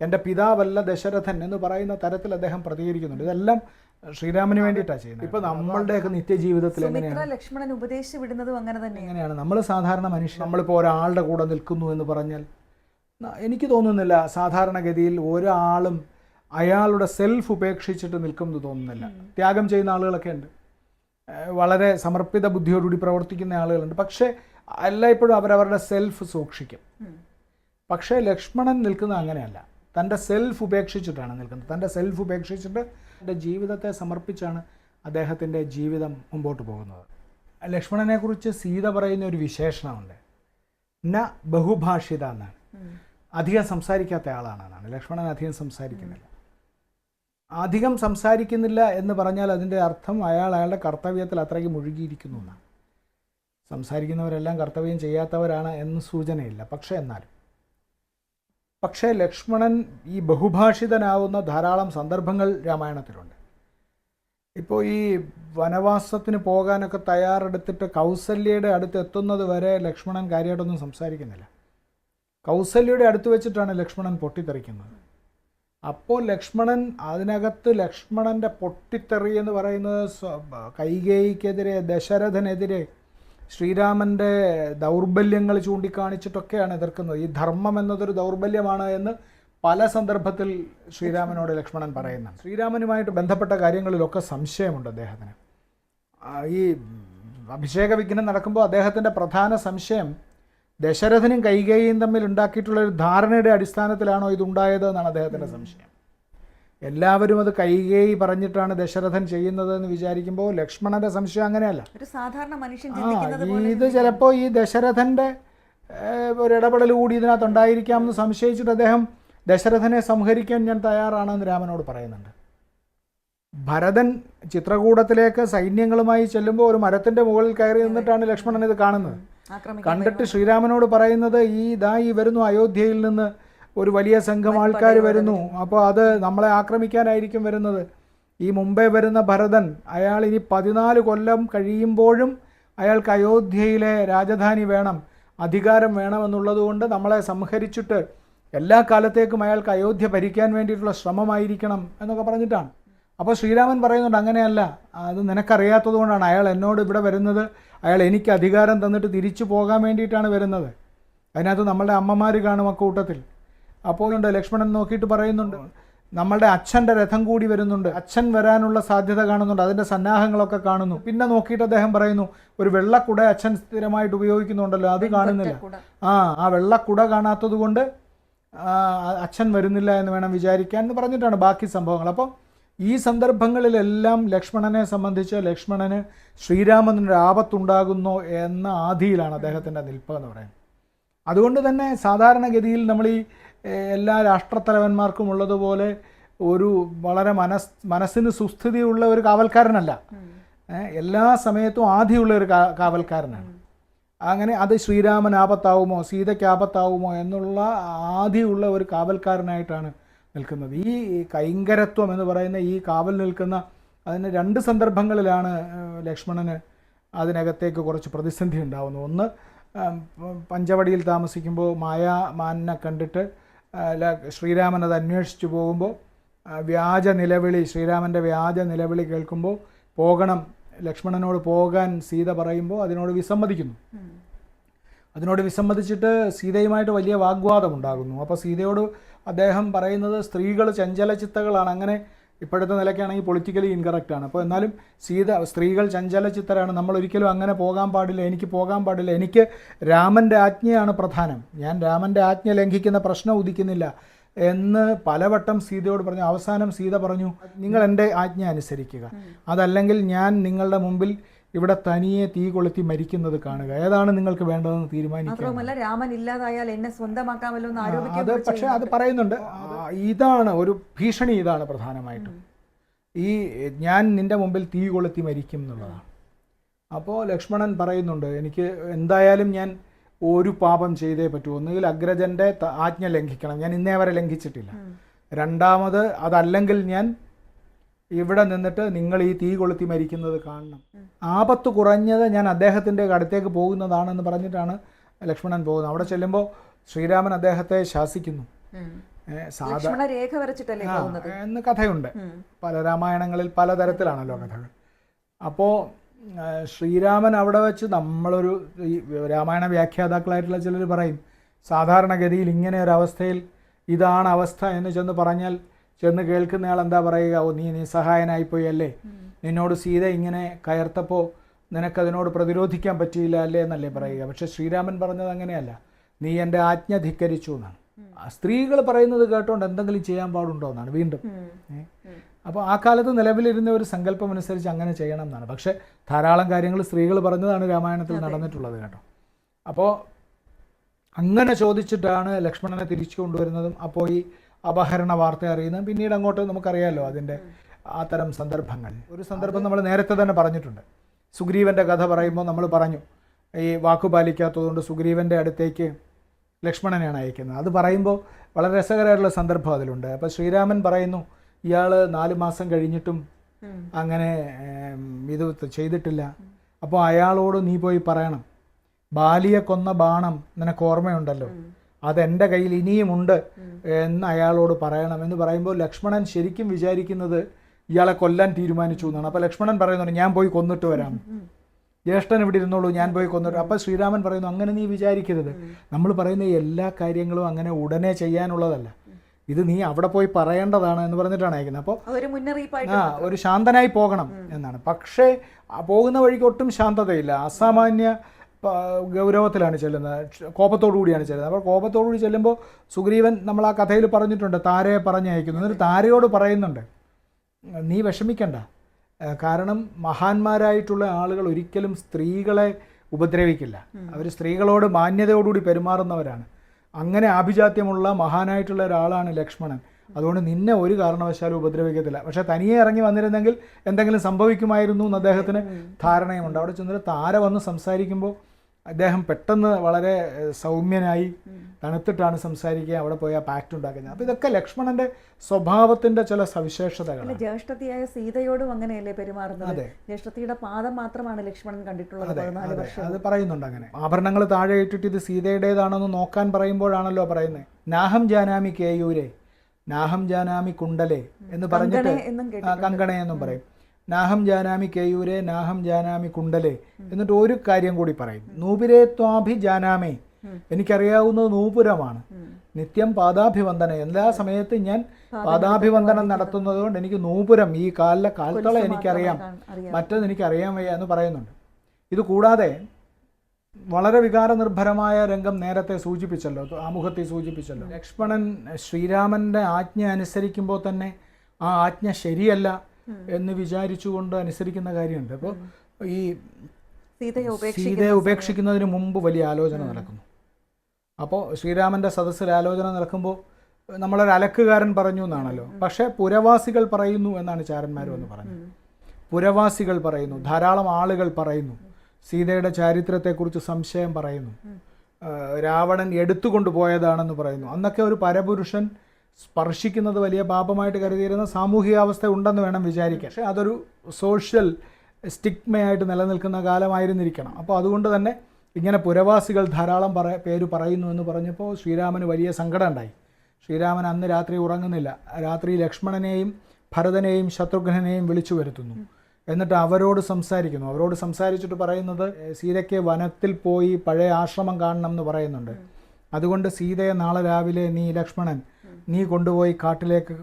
എന്റെ പിതാവല്ല ദശരഥൻ എന്ന് പറയുന്ന തരത്തിൽ അദ്ദേഹം പ്രതികരിക്കുന്നുണ്ട്. ഇതെല്ലാം ശ്രീരാമന് വേണ്ടിയിട്ടാണ് ചെയ്യുന്നത്. ഇപ്പൊ നമ്മളുടെയൊക്കെ നിത്യജീവിതത്തിൽ എങ്ങനെയാണ്? ലക്ഷ്മണൻ ഉപദേശിച്ചു വിടുന്നതും അങ്ങനെ തന്നെ എങ്ങനെയാണ് നമ്മൾ സാധാരണ മനുഷ്യൻ. നമ്മളിപ്പോൾ ഒരാളുടെ കൂടെ നിൽക്കുന്നു എന്ന് പറഞ്ഞാൽ എനിക്ക് തോന്നുന്നില്ല സാധാരണഗതിയിൽ ഒരാളും അയാളുടെ സെൽഫ് ഉപേക്ഷിച്ചിട്ട് നിൽക്കുമെന്ന് തോന്നുന്നില്ല. ത്യാഗം ചെയ്യുന്ന ആളുകളൊക്കെ ഉണ്ട്. വളരെ സമർപ്പിത ബുദ്ധിയോടുകൂടി പ്രവർത്തിക്കുന്ന ആളുകളുണ്ട്. പക്ഷേ എല്ലായ്പ്പോഴും അവരവരുടെ സെൽഫ് സൂക്ഷിക്കും. പക്ഷേ ലക്ഷ്മണൻ നിൽക്കുന്നത് അങ്ങനെയല്ല. തന്റെ സെൽഫ് ഉപേക്ഷിച്ചിട്ടാണ് നിൽക്കുന്നത്. തന്റെ സെൽഫ് ഉപേക്ഷിച്ചിട്ട് തന്റെ ജീവിതത്തെ സമർപ്പിച്ചാണ് അദ്ദേഹത്തിന്റെ ജീവിതം മുമ്പോട്ട് പോകുന്നത്. ലക്ഷ്മണനെക്കുറിച്ച് സീത പറയുന്ന ഒരു വിശേഷണമുണ്ട്. ന ബഹുഭാഷിത എന്നാണ്. അധികം സംസാരിക്കാത്ത ആളാണെന്നാണ്. ലക്ഷ്മണൻ അധികം സംസാരിക്കുന്നില്ല. അധികം സംസാരിക്കുന്നില്ല എന്ന് പറഞ്ഞാൽ അതിന്റെ അർത്ഥം അയാൾ അയാളുടെ കർത്തവ്യത്തിൽ അത്രയ്ക്ക് മുഴുകിയിരിക്കുന്നു എന്നാണ്. സംസാരിക്കുന്നവരെല്ലാം കർത്തവ്യം ചെയ്യാത്തവരാണ് എന്ന് സൂചനയില്ല. പക്ഷേ എന്നാലും. പക്ഷേ ലക്ഷ്മണൻ ഈ ബഹുഭാഷിതനാവുന്ന ധാരാളം സന്ദർഭങ്ങൾ രാമായണത്തിലുണ്ട്. ഇപ്പോൾ ഈ വനവാസത്തിന് പോകാനൊക്കെ തയ്യാറെടുത്തിട്ട് കൗസല്യയുടെ അടുത്ത് എത്തുന്നത് വരെ ലക്ഷ്മണൻ കാര്യമായിട്ടൊന്നും സംസാരിക്കുന്നില്ല. കൗസല്യയുടെ അടുത്ത് വെച്ചിട്ടാണ് ലക്ഷ്മണൻ പൊട്ടിത്തെറിക്കുന്നത്. അപ്പോൾ ലക്ഷ്മണൻ അതിനകത്ത് ലക്ഷ്മണന്റെ പൊട്ടിത്തെറി എന്ന് പറയുന്നത് കൈകേയിക്കെതിരെ ദശരഥനെതിരെ ശ്രീരാമന്റെ ദൗർബല്യങ്ങൾ ചൂണ്ടിക്കാണിച്ചിട്ടൊക്കെയാണ് എതിർക്കുന്നത്. ഈ ധർമ്മം എന്നതൊരു ദൗർബല്യമാണ് എന്ന് പല സന്ദർഭത്തിൽ ശ്രീരാമനോട് ലക്ഷ്മണൻ പറയുന്നുണ്ട്. ശ്രീരാമനുമായിട്ട് ബന്ധപ്പെട്ട കാര്യങ്ങളിലൊക്കെ സംശയമുണ്ട് അദ്ദേഹത്തിന്. ഈ അഭിഷേക വിഘ്നം നടക്കുമ്പോൾ അദ്ദേഹത്തിന്റെ പ്രധാന സംശയം ദശരഥനും കൈകേയും തമ്മിൽ ഉണ്ടാക്കിയിട്ടുള്ള ഒരു ധാരണയുടെ അടിസ്ഥാനത്തിലാണോ ഇതുണ്ടായത് എന്നാണ് അദ്ദേഹത്തിന്റെ സംശയം. എല്ലാവരും അത് കൈകേയി പറഞ്ഞിട്ടാണ് ദശരഥൻ ചെയ്യുന്നത് എന്ന് വിചാരിക്കുമ്പോൾ ലക്ഷ്മണന്റെ സംശയം അങ്ങനെയല്ല. ഒരു സാധാരണ മനുഷ്യൻ ഇത് ചിലപ്പോൾ ഈ ദശരഥന്റെ ഒരു ഇടപെടൽ കൂടി ഇതിനകത്ത് ഉണ്ടായിരിക്കാം എന്ന് സംശയിച്ചിട്ട് അദ്ദേഹം ദശരഥനെ സംഹരിക്കാൻ ഞാൻ തയ്യാറാണെന്ന് രാമനോട് പറയുന്നുണ്ട്. ഭരതൻ ചിത്രകൂടത്തിലേക്ക് സൈന്യങ്ങളുമായി ചെല്ലുമ്പോൾ ഒരു മരത്തിന്റെ മുകളിൽ കയറി നിന്നിട്ടാണ് ലക്ഷ്മണൻ ഇത് കാണുന്നത്. കണ്ടിട്ട് ശ്രീരാമനോട് പറയുന്നത് ഈ ഇതാ ഈ വരുന്നു അയോധ്യയിൽ നിന്ന് ഒരു വലിയ സംഘം ആൾക്കാർ വരുന്നു. അപ്പോൾ അത് നമ്മളെ ആക്രമിക്കാനായിരിക്കും വരുന്നത്. ഈ മുമ്പേ വരുന്ന ഭരതൻ അയാൾ ഇനി പതിനാല് കൊല്ലം കഴിയുമ്പോഴും അയാൾക്ക് അയോധ്യയിലെ രാജധാനി വേണം അധികാരം വേണമെന്നുള്ളത് കൊണ്ട് നമ്മളെ സംഹരിച്ചിട്ട് എല്ലാ കാലത്തേക്കും അയാൾക്ക് അയോധ്യ ഭരിക്കാൻ വേണ്ടിയിട്ടുള്ള ശ്രമമായിരിക്കണം എന്നൊക്കെ പറഞ്ഞിട്ടാണ്. അപ്പോൾ ശ്രീരാമൻ പറയുന്നുണ്ട് അങ്ങനെയല്ല. അത് നിനക്കറിയാത്തത് കൊണ്ടാണ് അയാൾ എന്നോട് ഇവിടെ വരുന്നത്. അയാൾ എനിക്ക് അധികാരം തന്നിട്ട് തിരിച്ചു പോകാൻ വേണ്ടിയിട്ടാണ് വരുന്നത്. അതിനകത്ത് നമ്മളുടെ അമ്മമാർ കാണും അക്കൂട്ടത്തിൽ അപ്പോൾ ഉണ്ട് ലക്ഷ്മണൻ നോക്കിയിട്ട് പറയുന്നുണ്ട് നമ്മളുടെ അച്ഛന്റെ രഥം കൂടി വരുന്നുണ്ട്. അച്ഛൻ വരാനുള്ള സാധ്യത കാണുന്നുണ്ട് അതിന്റെ സന്നാഹങ്ങളൊക്കെ കാണുന്നു. പിന്നെ നോക്കിയിട്ട് അദ്ദേഹം പറയുന്നു ഒരു വെള്ളക്കുട അച്ഛൻ സ്ഥിരമായിട്ട് ഉപയോഗിക്കുന്നുണ്ടല്ലോ അത് കാണുന്നില്ല. ആ ആ വെള്ളക്കുട കാണാത്തത് കൊണ്ട് അച്ഛൻ വരുന്നില്ല എന്ന് വേണം വിചാരിക്കാൻ എന്ന് പറഞ്ഞിട്ടാണ് ബാക്കി സംഭവങ്ങൾ. അപ്പോൾ ഈ സന്ദർഭങ്ങളിലെല്ലാം ലക്ഷ്മണനെ സംബന്ധിച്ച് ലക്ഷ്മണന് ശ്രീരാമനൊരു ആപത്തുണ്ടാകുന്നു എന്ന ആധിയിലാണ് അദ്ദേഹത്തിന്റെ നിൽപ്പ് എന്ന് പറയുന്നത്. അതുകൊണ്ട് തന്നെ സാധാരണഗതിയിൽ നമ്മൾ ഈ എല്ലാ രാഷ്ട്രത്തലവന്മാർക്കും ഉള്ളതുപോലെ ഒരു വളരെ മനസ് മനസ്സിന് സുസ്ഥിതിയുള്ള ഒരു കാവൽക്കാരനല്ല. എല്ലാ സമയത്തും ആധിയുള്ള ഒരു കാവൽക്കാരനാണ്. അങ്ങനെ അത് ശ്രീരാമൻ ആപത്താവുമോ സീതയ്ക്ക് ആപത്താവുമോ എന്നുള്ള ആധിയുള്ള ഒരു കാവൽക്കാരനായിട്ടാണ് നിൽക്കുന്നത്. ഈ കൈങ്കരത്വം എന്ന് പറയുന്ന ഈ കാവൽ നിൽക്കുന്ന അതിന് രണ്ട് സന്ദർഭങ്ങളിലാണ് ലക്ഷ്മണന് അതിനകത്തേക്ക് കുറച്ച് പ്രതിസന്ധി ഉണ്ടാകുന്നു ഒന്ന് പഞ്ചവടിയിൽ താമസിക്കുമ്പോൾ മായാ മാനിനെ കണ്ടിട്ട് ശ്രീരാമൻ അത് അന്വേഷിച്ചു പോകുമ്പോൾ വ്യാജ നിലവിളി ശ്രീരാമന്റെ വ്യാജ നിലവിളി കേൾക്കുമ്പോൾ പോകണം. ലക്ഷ്മണനോട് പോകാൻ സീത പറയുമ്പോൾ അതിനോട് വിസമ്മതിക്കുന്നു. അതിനോട് വിസമ്മതിച്ചിട്ട് സീതയുമായിട്ട് വലിയ വാഗ്വാദം ഉണ്ടാകുന്നു അപ്പോൾ സീതയോട് അദ്ദേഹം പറയുന്നത് സ്ത്രീകൾ ചഞ്ചലചിത്തകളാണ്. അങ്ങനെ ഇപ്പോഴത്തെ നിലയ്ക്കാണെങ്കിൽ പൊളിറ്റിക്കലി ഇൻകറക്റ്റ് ആണ്. അപ്പോൾ എന്നാലും സീത സ്ത്രീകൾ ചഞ്ചലചിത്തരാണ്. നമ്മൾ ഒരിക്കലും അങ്ങനെ പോകാൻ പാടില്ല എനിക്ക് പോകാൻ പാടില്ല. എനിക്ക് രാമന്റെ ആജ്ഞയാണ് പ്രധാനം. ഞാൻ രാമന്റെ ആജ്ഞ ലംഘിക്കുന്ന പ്രശ്നം ഉദിക്കുന്നില്ല എന്ന് പലവട്ടം സീതയോട് പറഞ്ഞു. അവസാനം സീത പറഞ്ഞു നിങ്ങൾ എന്റെ ആജ്ഞ അനുസരിക്കുക. അതല്ലെങ്കിൽ ഞാൻ നിങ്ങളുടെ മുമ്പിൽ ഇവിടെ തനിയെ തീ കൊളുത്തി മരിക്കുന്നത് കാണുക. ഏതാണ് നിങ്ങൾക്ക് വേണ്ടതെന്ന് തീരുമാനിക്കുക? രാമൻ ഇല്ലാതായാൽ എന്നെ സ്വന്തമാക്കാമല്ലോ എന്ന് അത് പക്ഷെ അത് പറയുന്നുണ്ട്. ഇതാണ് ഒരു ഭീഷണി ഇതാണ് പ്രധാനമായിട്ടും. ഈ ഞാൻ നിന്റെ മുമ്പിൽ തീ കൊളുത്തി മരിക്കും എന്നുള്ളതാണ്. അപ്പോൾ ലക്ഷ്മണൻ പറയുന്നുണ്ട് എനിക്ക് എന്തായാലും ഞാൻ ഒരു പാപം ചെയ്തേ പറ്റൂ. ഒന്നുകിൽ അഗ്രജന്റെ ആജ്ഞ ലംഘിക്കണം. ഞാൻ ഇന്നേ വരെ ലംഘിച്ചിട്ടില്ല. രണ്ടാമത് അതല്ലെങ്കിൽ ഞാൻ ഇവിടെ നിന്നിട്ട് നിങ്ങൾ ഈ തീ കൊളുത്തി മരിക്കുന്നത് കാണണം. ആപത്ത് കുറഞ്ഞത് ഞാൻ അദ്ദേഹത്തിന്റെ അടുത്തേക്ക് പോകുന്നതാണെന്ന് പറഞ്ഞിട്ടാണ് ലക്ഷ്മണൻ പോകുന്നത്. അവിടെ ചെല്ലുമ്പോൾ ശ്രീരാമൻ അദ്ദേഹത്തെ ശാസിക്കുന്നു. രേഖ വരച്ചിട്ടല്ലേ എന്ന് കഥയുണ്ട്. പല രാമായണങ്ങളിൽ പലതരത്തിലാണല്ലോ കഥകൾ. അപ്പോൾ ശ്രീരാമൻ അവിടെ വെച്ച് നമ്മളൊരു ഈ രാമായണ വ്യാഖ്യാതാക്കളായിട്ടുള്ള ചിലർ പറയും സാധാരണഗതിയിൽ ഇങ്ങനെ ഒരു അവസ്ഥയിൽ ഇതാണ് അവസ്ഥ എന്ന് ചെന്ന് പറഞ്ഞാൽ ചെന്ന് കേൾക്കുന്നയാൾ എന്താ പറയുക? ഓ നീ നിസ്സഹായനായിപ്പോയി അല്ലേ നിന്നോട് സീത ഇങ്ങനെ കയർത്തപ്പോൾ നിനക്കതിനോട് പ്രതിരോധിക്കാൻ പറ്റിയില്ല അല്ലേ എന്നല്ലേ പറയുക? പക്ഷെ ശ്രീരാമൻ പറഞ്ഞത് അങ്ങനെയല്ല. നീ എന്റെ ആജ്ഞ ധിക്കരിച്ചു എന്നാണ്. സ്ത്രീകൾ പറയുന്നത് കേട്ടോണ്ട് എന്തെങ്കിലും ചെയ്യാൻ പാടുണ്ടോ എന്നാണ് വീണ്ടും. അപ്പോൾ ആ കാലത്ത് നിലവിലിരുന്ന ഒരു സങ്കല്പം അനുസരിച്ച് അങ്ങനെ ചെയ്യണം എന്നാണ്. പക്ഷേ ധാരാളം കാര്യങ്ങൾ സ്ത്രീകൾ പറഞ്ഞതാണ് രാമായണത്തിൽ നടന്നിട്ടുള്ളത് കേട്ടോ. അപ്പോൾ അങ്ങനെ ചോദിച്ചിട്ടാണ് ലക്ഷ്മണനെ തിരിച്ചു കൊണ്ടുവരുന്നതും. അപ്പോൾ ഈ അപഹരണ വാർത്ത അറിയുന്നതും. പിന്നീട് അങ്ങോട്ട് നമുക്കറിയാമല്ലോ അതിന്റെ അത്തരം സന്ദർഭങ്ങൾ. ഒരു സന്ദർഭം നമ്മൾ നേരത്തെ തന്നെ പറഞ്ഞിട്ടുണ്ട്. സുഗ്രീവന്റെ കഥ പറയുമ്പോൾ നമ്മൾ പറഞ്ഞു ഈ വാക്കു പാലിക്കാത്തതുകൊണ്ട് സുഗ്രീവന്റെ അടുത്തേക്ക് ലക്ഷ്മണനെയാണ് അയക്കുന്നത്. അത് പറയുമ്പോൾ വളരെ രസകരമായിട്ടുള്ള സന്ദർഭം അതിലുണ്ട്. അപ്പോൾ ശ്രീരാമൻ പറയുന്നു ഇയാൾ നാല് മാസം കഴിഞ്ഞിട്ടും അങ്ങനെ ഇത് ചെയ്തിട്ടില്ല. അപ്പോൾ അയാളോട് നീ പോയി പറയണം. ബാലിയെ കൊന്ന ബാണം നിനക്ക് ഓർമ്മയുണ്ടല്ലോ. അതെന്റെ കയ്യിൽ ഇനിയുമുണ്ട് എന്ന് അയാളോട് പറയണം എന്ന് പറയുമ്പോൾ ലക്ഷ്മണൻ ശരിക്കും വിചാരിക്കുന്നത് ഇയാളെ കൊല്ലാൻ തീരുമാനിച്ചു എന്നാണ്. അപ്പോൾ ലക്ഷ്മണൻ പറയുന്നുണ്ട് ഞാൻ പോയി കൊന്നിട്ട് വരാം. ജ്യേഷ്ഠൻ ഇവിടെ ഇരുന്നുള്ളൂ ഞാൻ പോയി കൊന്നിട്ട് അപ്പോൾ ശ്രീരാമൻ പറയുന്നു അങ്ങനെ നീ വിചാരിക്കരുത്. നമ്മൾ പറയുന്ന എല്ലാ കാര്യങ്ങളും അങ്ങനെ ഉടനെ ചെയ്യാനുള്ളതല്ല. ഇത് നീ അവിടെ പോയി പറയേണ്ടതാണ് എന്ന് പറഞ്ഞിട്ടാണ് അയക്കുന്നത്. അപ്പോൾ ആ ഒരു ശാന്തനായി പോകണം എന്നാണ്. പക്ഷേ പോകുന്ന വഴിക്ക് ഒട്ടും ശാന്തതയില്ല. അസാമാന്യ ഗൗരവത്തിലാണ് ചെല്ലുന്നത്. കോപത്തോടു കൂടിയാണ് ചെല്ലുന്നത്. അപ്പോൾ കോപത്തോടു കൂടി ചെല്ലുമ്പോൾ സുഗ്രീവൻ നമ്മൾ ആ കഥയിൽ പറഞ്ഞിട്ടുണ്ട് താരയെ പറഞ്ഞയക്കുന്നു. എന്നിട്ട് താരയോട് പറയുന്നുണ്ട് നീ വിഷമിക്കണ്ട. കാരണം മഹാന്മാരായിട്ടുള്ള ആളുകൾ ഒരിക്കലും സ്ത്രീകളെ ഉപദ്രവിക്കില്ല. അവർ സ്ത്രീകളോട് മാന്യതയോടുകൂടി പെരുമാറുന്നവരാണ്. അങ്ങനെ ആഭിജാത്യമുള്ള മഹാനായിട്ടുള്ള ഒരാളാണ് ലക്ഷ്മണൻ. അതുകൊണ്ട് നിന്നെ ഒരു കാരണവശാലും ഉപദ്രവിക്കത്തില്ല. പക്ഷേ തനിയെ ഇറങ്ങി വന്നിരുന്നെങ്കിൽ എന്തെങ്കിലും സംഭവിക്കുമായിരുന്നു എന്ന് അദ്ദേഹത്തിന് ധാരണയുമുണ്ട്. അവിടെ ചെന്നിട്ട് താര വന്ന് സംസാരിക്കുമ്പോൾ അദ്ദേഹം പെട്ടെന്ന് വളരെ സൗമ്യനായി തണുത്തിട്ടാണ് സംസാരിക്കുക അവിടെ പോയി ആ പാക്ട് ഉണ്ടാക്കുന്നത്. അപ്പോൾ ഇതൊക്കെ ലക്ഷ്മണന്റെ സ്വഭാവത്തിന്റെ ചില സവിശേഷതകൾ ജ്യേഷ്ഠതിയായ ജ്യേഷ്ഠത്തിയായ സീതയോടും അങ്ങനെയല്ലേ പെരുമാറുന്നത്? അതെ. ജ്യേഷ്ഠത്തിയുടെ പാദം മാത്രമാണ് ലക്ഷ്മണൻ കണ്ടിട്ടുള്ളത് അതെ പറയുന്നുണ്ട് അങ്ങനെ. ആഭരണങ്ങൾ താഴെ ഇട്ടിട്ട് ഇത് സീതയുടേതാണെന്ന് നോക്കാൻ പറയുമ്പോഴാണല്ലോ പറയുന്നത്. നാഹം ജാനാമി കേയൂരെ നാഹം ജാനാമി കുണ്ടലെ എന്ന് പറഞ്ഞിട്ട് കങ്കണ എന്നും പറയും. നാഹം ജാനാമി കേയൂരെ നാഹം ജാനാമി കുണ്ടലെ എന്നിട്ട് ഒരു കാര്യം കൂടി പറയും. നൂപുരേ ത്വാഭി ജാനാമേ. എനിക്കറിയാവുന്നത് നൂപുരമാണ്. നിത്യം പാദാഭിവന്ദനം. എല്ലാ സമയത്തും ഞാൻ പാദാഭിവന്ദനം നടത്തുന്നത് കൊണ്ട് എനിക്ക് നൂപുരം ഈ കാലിലെ കാൽത്തള എനിക്കറിയാം. മറ്റത് എനിക്ക് അറിയാൻ വയ്യ എന്ന് പറയുന്നുണ്ട്. ഇത് കൂടാതെ വളരെ വികാര നിർഭരമായ രംഗം നേരത്തെ സൂചിപ്പിച്ചല്ലോ ആമുഖത്തെ സൂചിപ്പിച്ചല്ലോ. ലക്ഷ്മണൻ ശ്രീരാമന്റെ ആജ്ഞ അനുസരിക്കുമ്പോൾ തന്നെ ആ ആജ്ഞ ശരിയല്ല. എന്ന് വിചാരിച്ചുകൊണ്ട് അനുസരിക്കുന്ന കാര്യമുണ്ട്. അപ്പോൾ ഈ സീതയെ ഉപേക്ഷിക്കുന്നതിന് മുമ്പ് വലിയ ആലോചന നടക്കുന്നു. അപ്പോൾ ശ്രീരാമന്റെ സദസ്സിൽ ആലോചന നടക്കുമ്പോൾ നമ്മളൊരു അലക്കുകാരൻ പറഞ്ഞു എന്നാണല്ലോ. പക്ഷേ പുരവാസികൾ പറയുന്നു എന്നാണ് ചാരന്മാർ വന്ന് പറഞ്ഞത് പുരവാസികൾ പറയുന്നു ധാരാളം ആളുകൾ പറയുന്നു സീതയുടെ ചാരിത്രത്തെക്കുറിച്ച് സംശയം പറയുന്നു രാവണൻ എടുത്തുകൊണ്ട് പോയതാണെന്ന് പറയുന്നു. അന്നൊക്കെ ഒരു പരപുരുഷൻ സ്പർശിക്കുന്നത് വലിയ പാപമായിട്ട് കരുതിയിരുന്ന സാമൂഹിക അവസ്ഥ ഉണ്ടെന്ന് വേണം വിചാരിക്കാൻ. പക്ഷേ അതൊരു സോഷ്യൽ സ്റ്റിഗ്മയായിട്ട് നിലനിൽക്കുന്ന കാലമായിരുന്നിരിക്കണം. അപ്പോൾ അതുകൊണ്ട് തന്നെ ഇങ്ങനെ പുരവാസികൾ ധാരാളം പറ പേര് പറയുന്നു എന്ന് പറഞ്ഞപ്പോൾ ശ്രീരാമന് വലിയ സങ്കടം ഉണ്ടായി. ശ്രീരാമൻ അന്ന് രാത്രി ഉറങ്ങുന്നില്ല. രാത്രി ലക്ഷ്മണനെയും ഭരതനെയും ശത്രുഘ്നെയും വിളിച്ചു വരുത്തുന്നു. എന്നിട്ട് അവരോട് സംസാരിക്കുന്നു. അവരോട് സംസാരിച്ചിട്ട് പറയുന്നത് "ഏ, സീതയ്ക്ക് വനത്തിൽ പോയി പഴയ ആശ്രമം കാണണം എന്ന് പറയുന്നുണ്ട്. അതുകൊണ്ട് സീതയെ നാളെ രാവിലെ നീ ലക്ഷ്മണൻ നീ കൊണ്ടുപോയി കാട്ടിലേക്ക്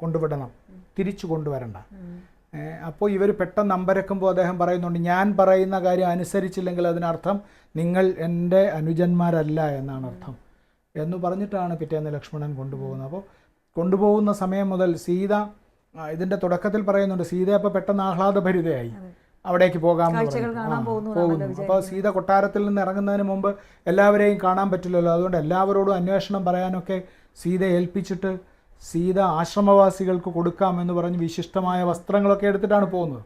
കൊണ്ടുവിടണം. തിരിച്ചു കൊണ്ടുവരണ്ട. അപ്പോൾ ഇവർ പെട്ടെന്ന് അമ്പരക്കുമ്പോൾ അദ്ദേഹം പറയുന്നുണ്ട് ഞാൻ പറയുന്ന കാര്യം അനുസരിച്ചില്ലെങ്കിൽ അതിനർത്ഥം നിങ്ങൾ എന്റെ അനുജന്മാരല്ല എന്നാണ് അർത്ഥം. എന്ന് പറഞ്ഞിട്ടാണ് പിറ്റേന്ന് ലക്ഷ്മണൻ കൊണ്ടുപോകുന്നത്. അപ്പോൾ കൊണ്ടുപോകുന്ന സമയം മുതൽ സീത ഇതിന്റെ തുടക്കത്തിൽ പറയുന്നുണ്ട് സീത അപ്പോൾ പെട്ടെന്ന് ആഹ്ലാദഭരിതയായി. അവിടേക്ക് പോകാൻ പോകുന്നു. അപ്പോൾ സീത കൊട്ടാരത്തിൽ നിന്ന് ഇറങ്ങുന്നതിന് മുമ്പ് എല്ലാവരെയും കാണാൻ പറ്റില്ലല്ലോ. അതുകൊണ്ട് എല്ലാവരോടും അന്വേഷണം പറയാനൊക്കെ സീത ഏൽപ്പിച്ചിട്ട് സീത ആശ്രമവാസികൾക്ക് കൊടുക്കാമെന്ന് പറഞ്ഞ് വിശിഷ്ടമായ വസ്ത്രങ്ങളൊക്കെ എടുത്തിട്ടാണ് പോകുന്നത്.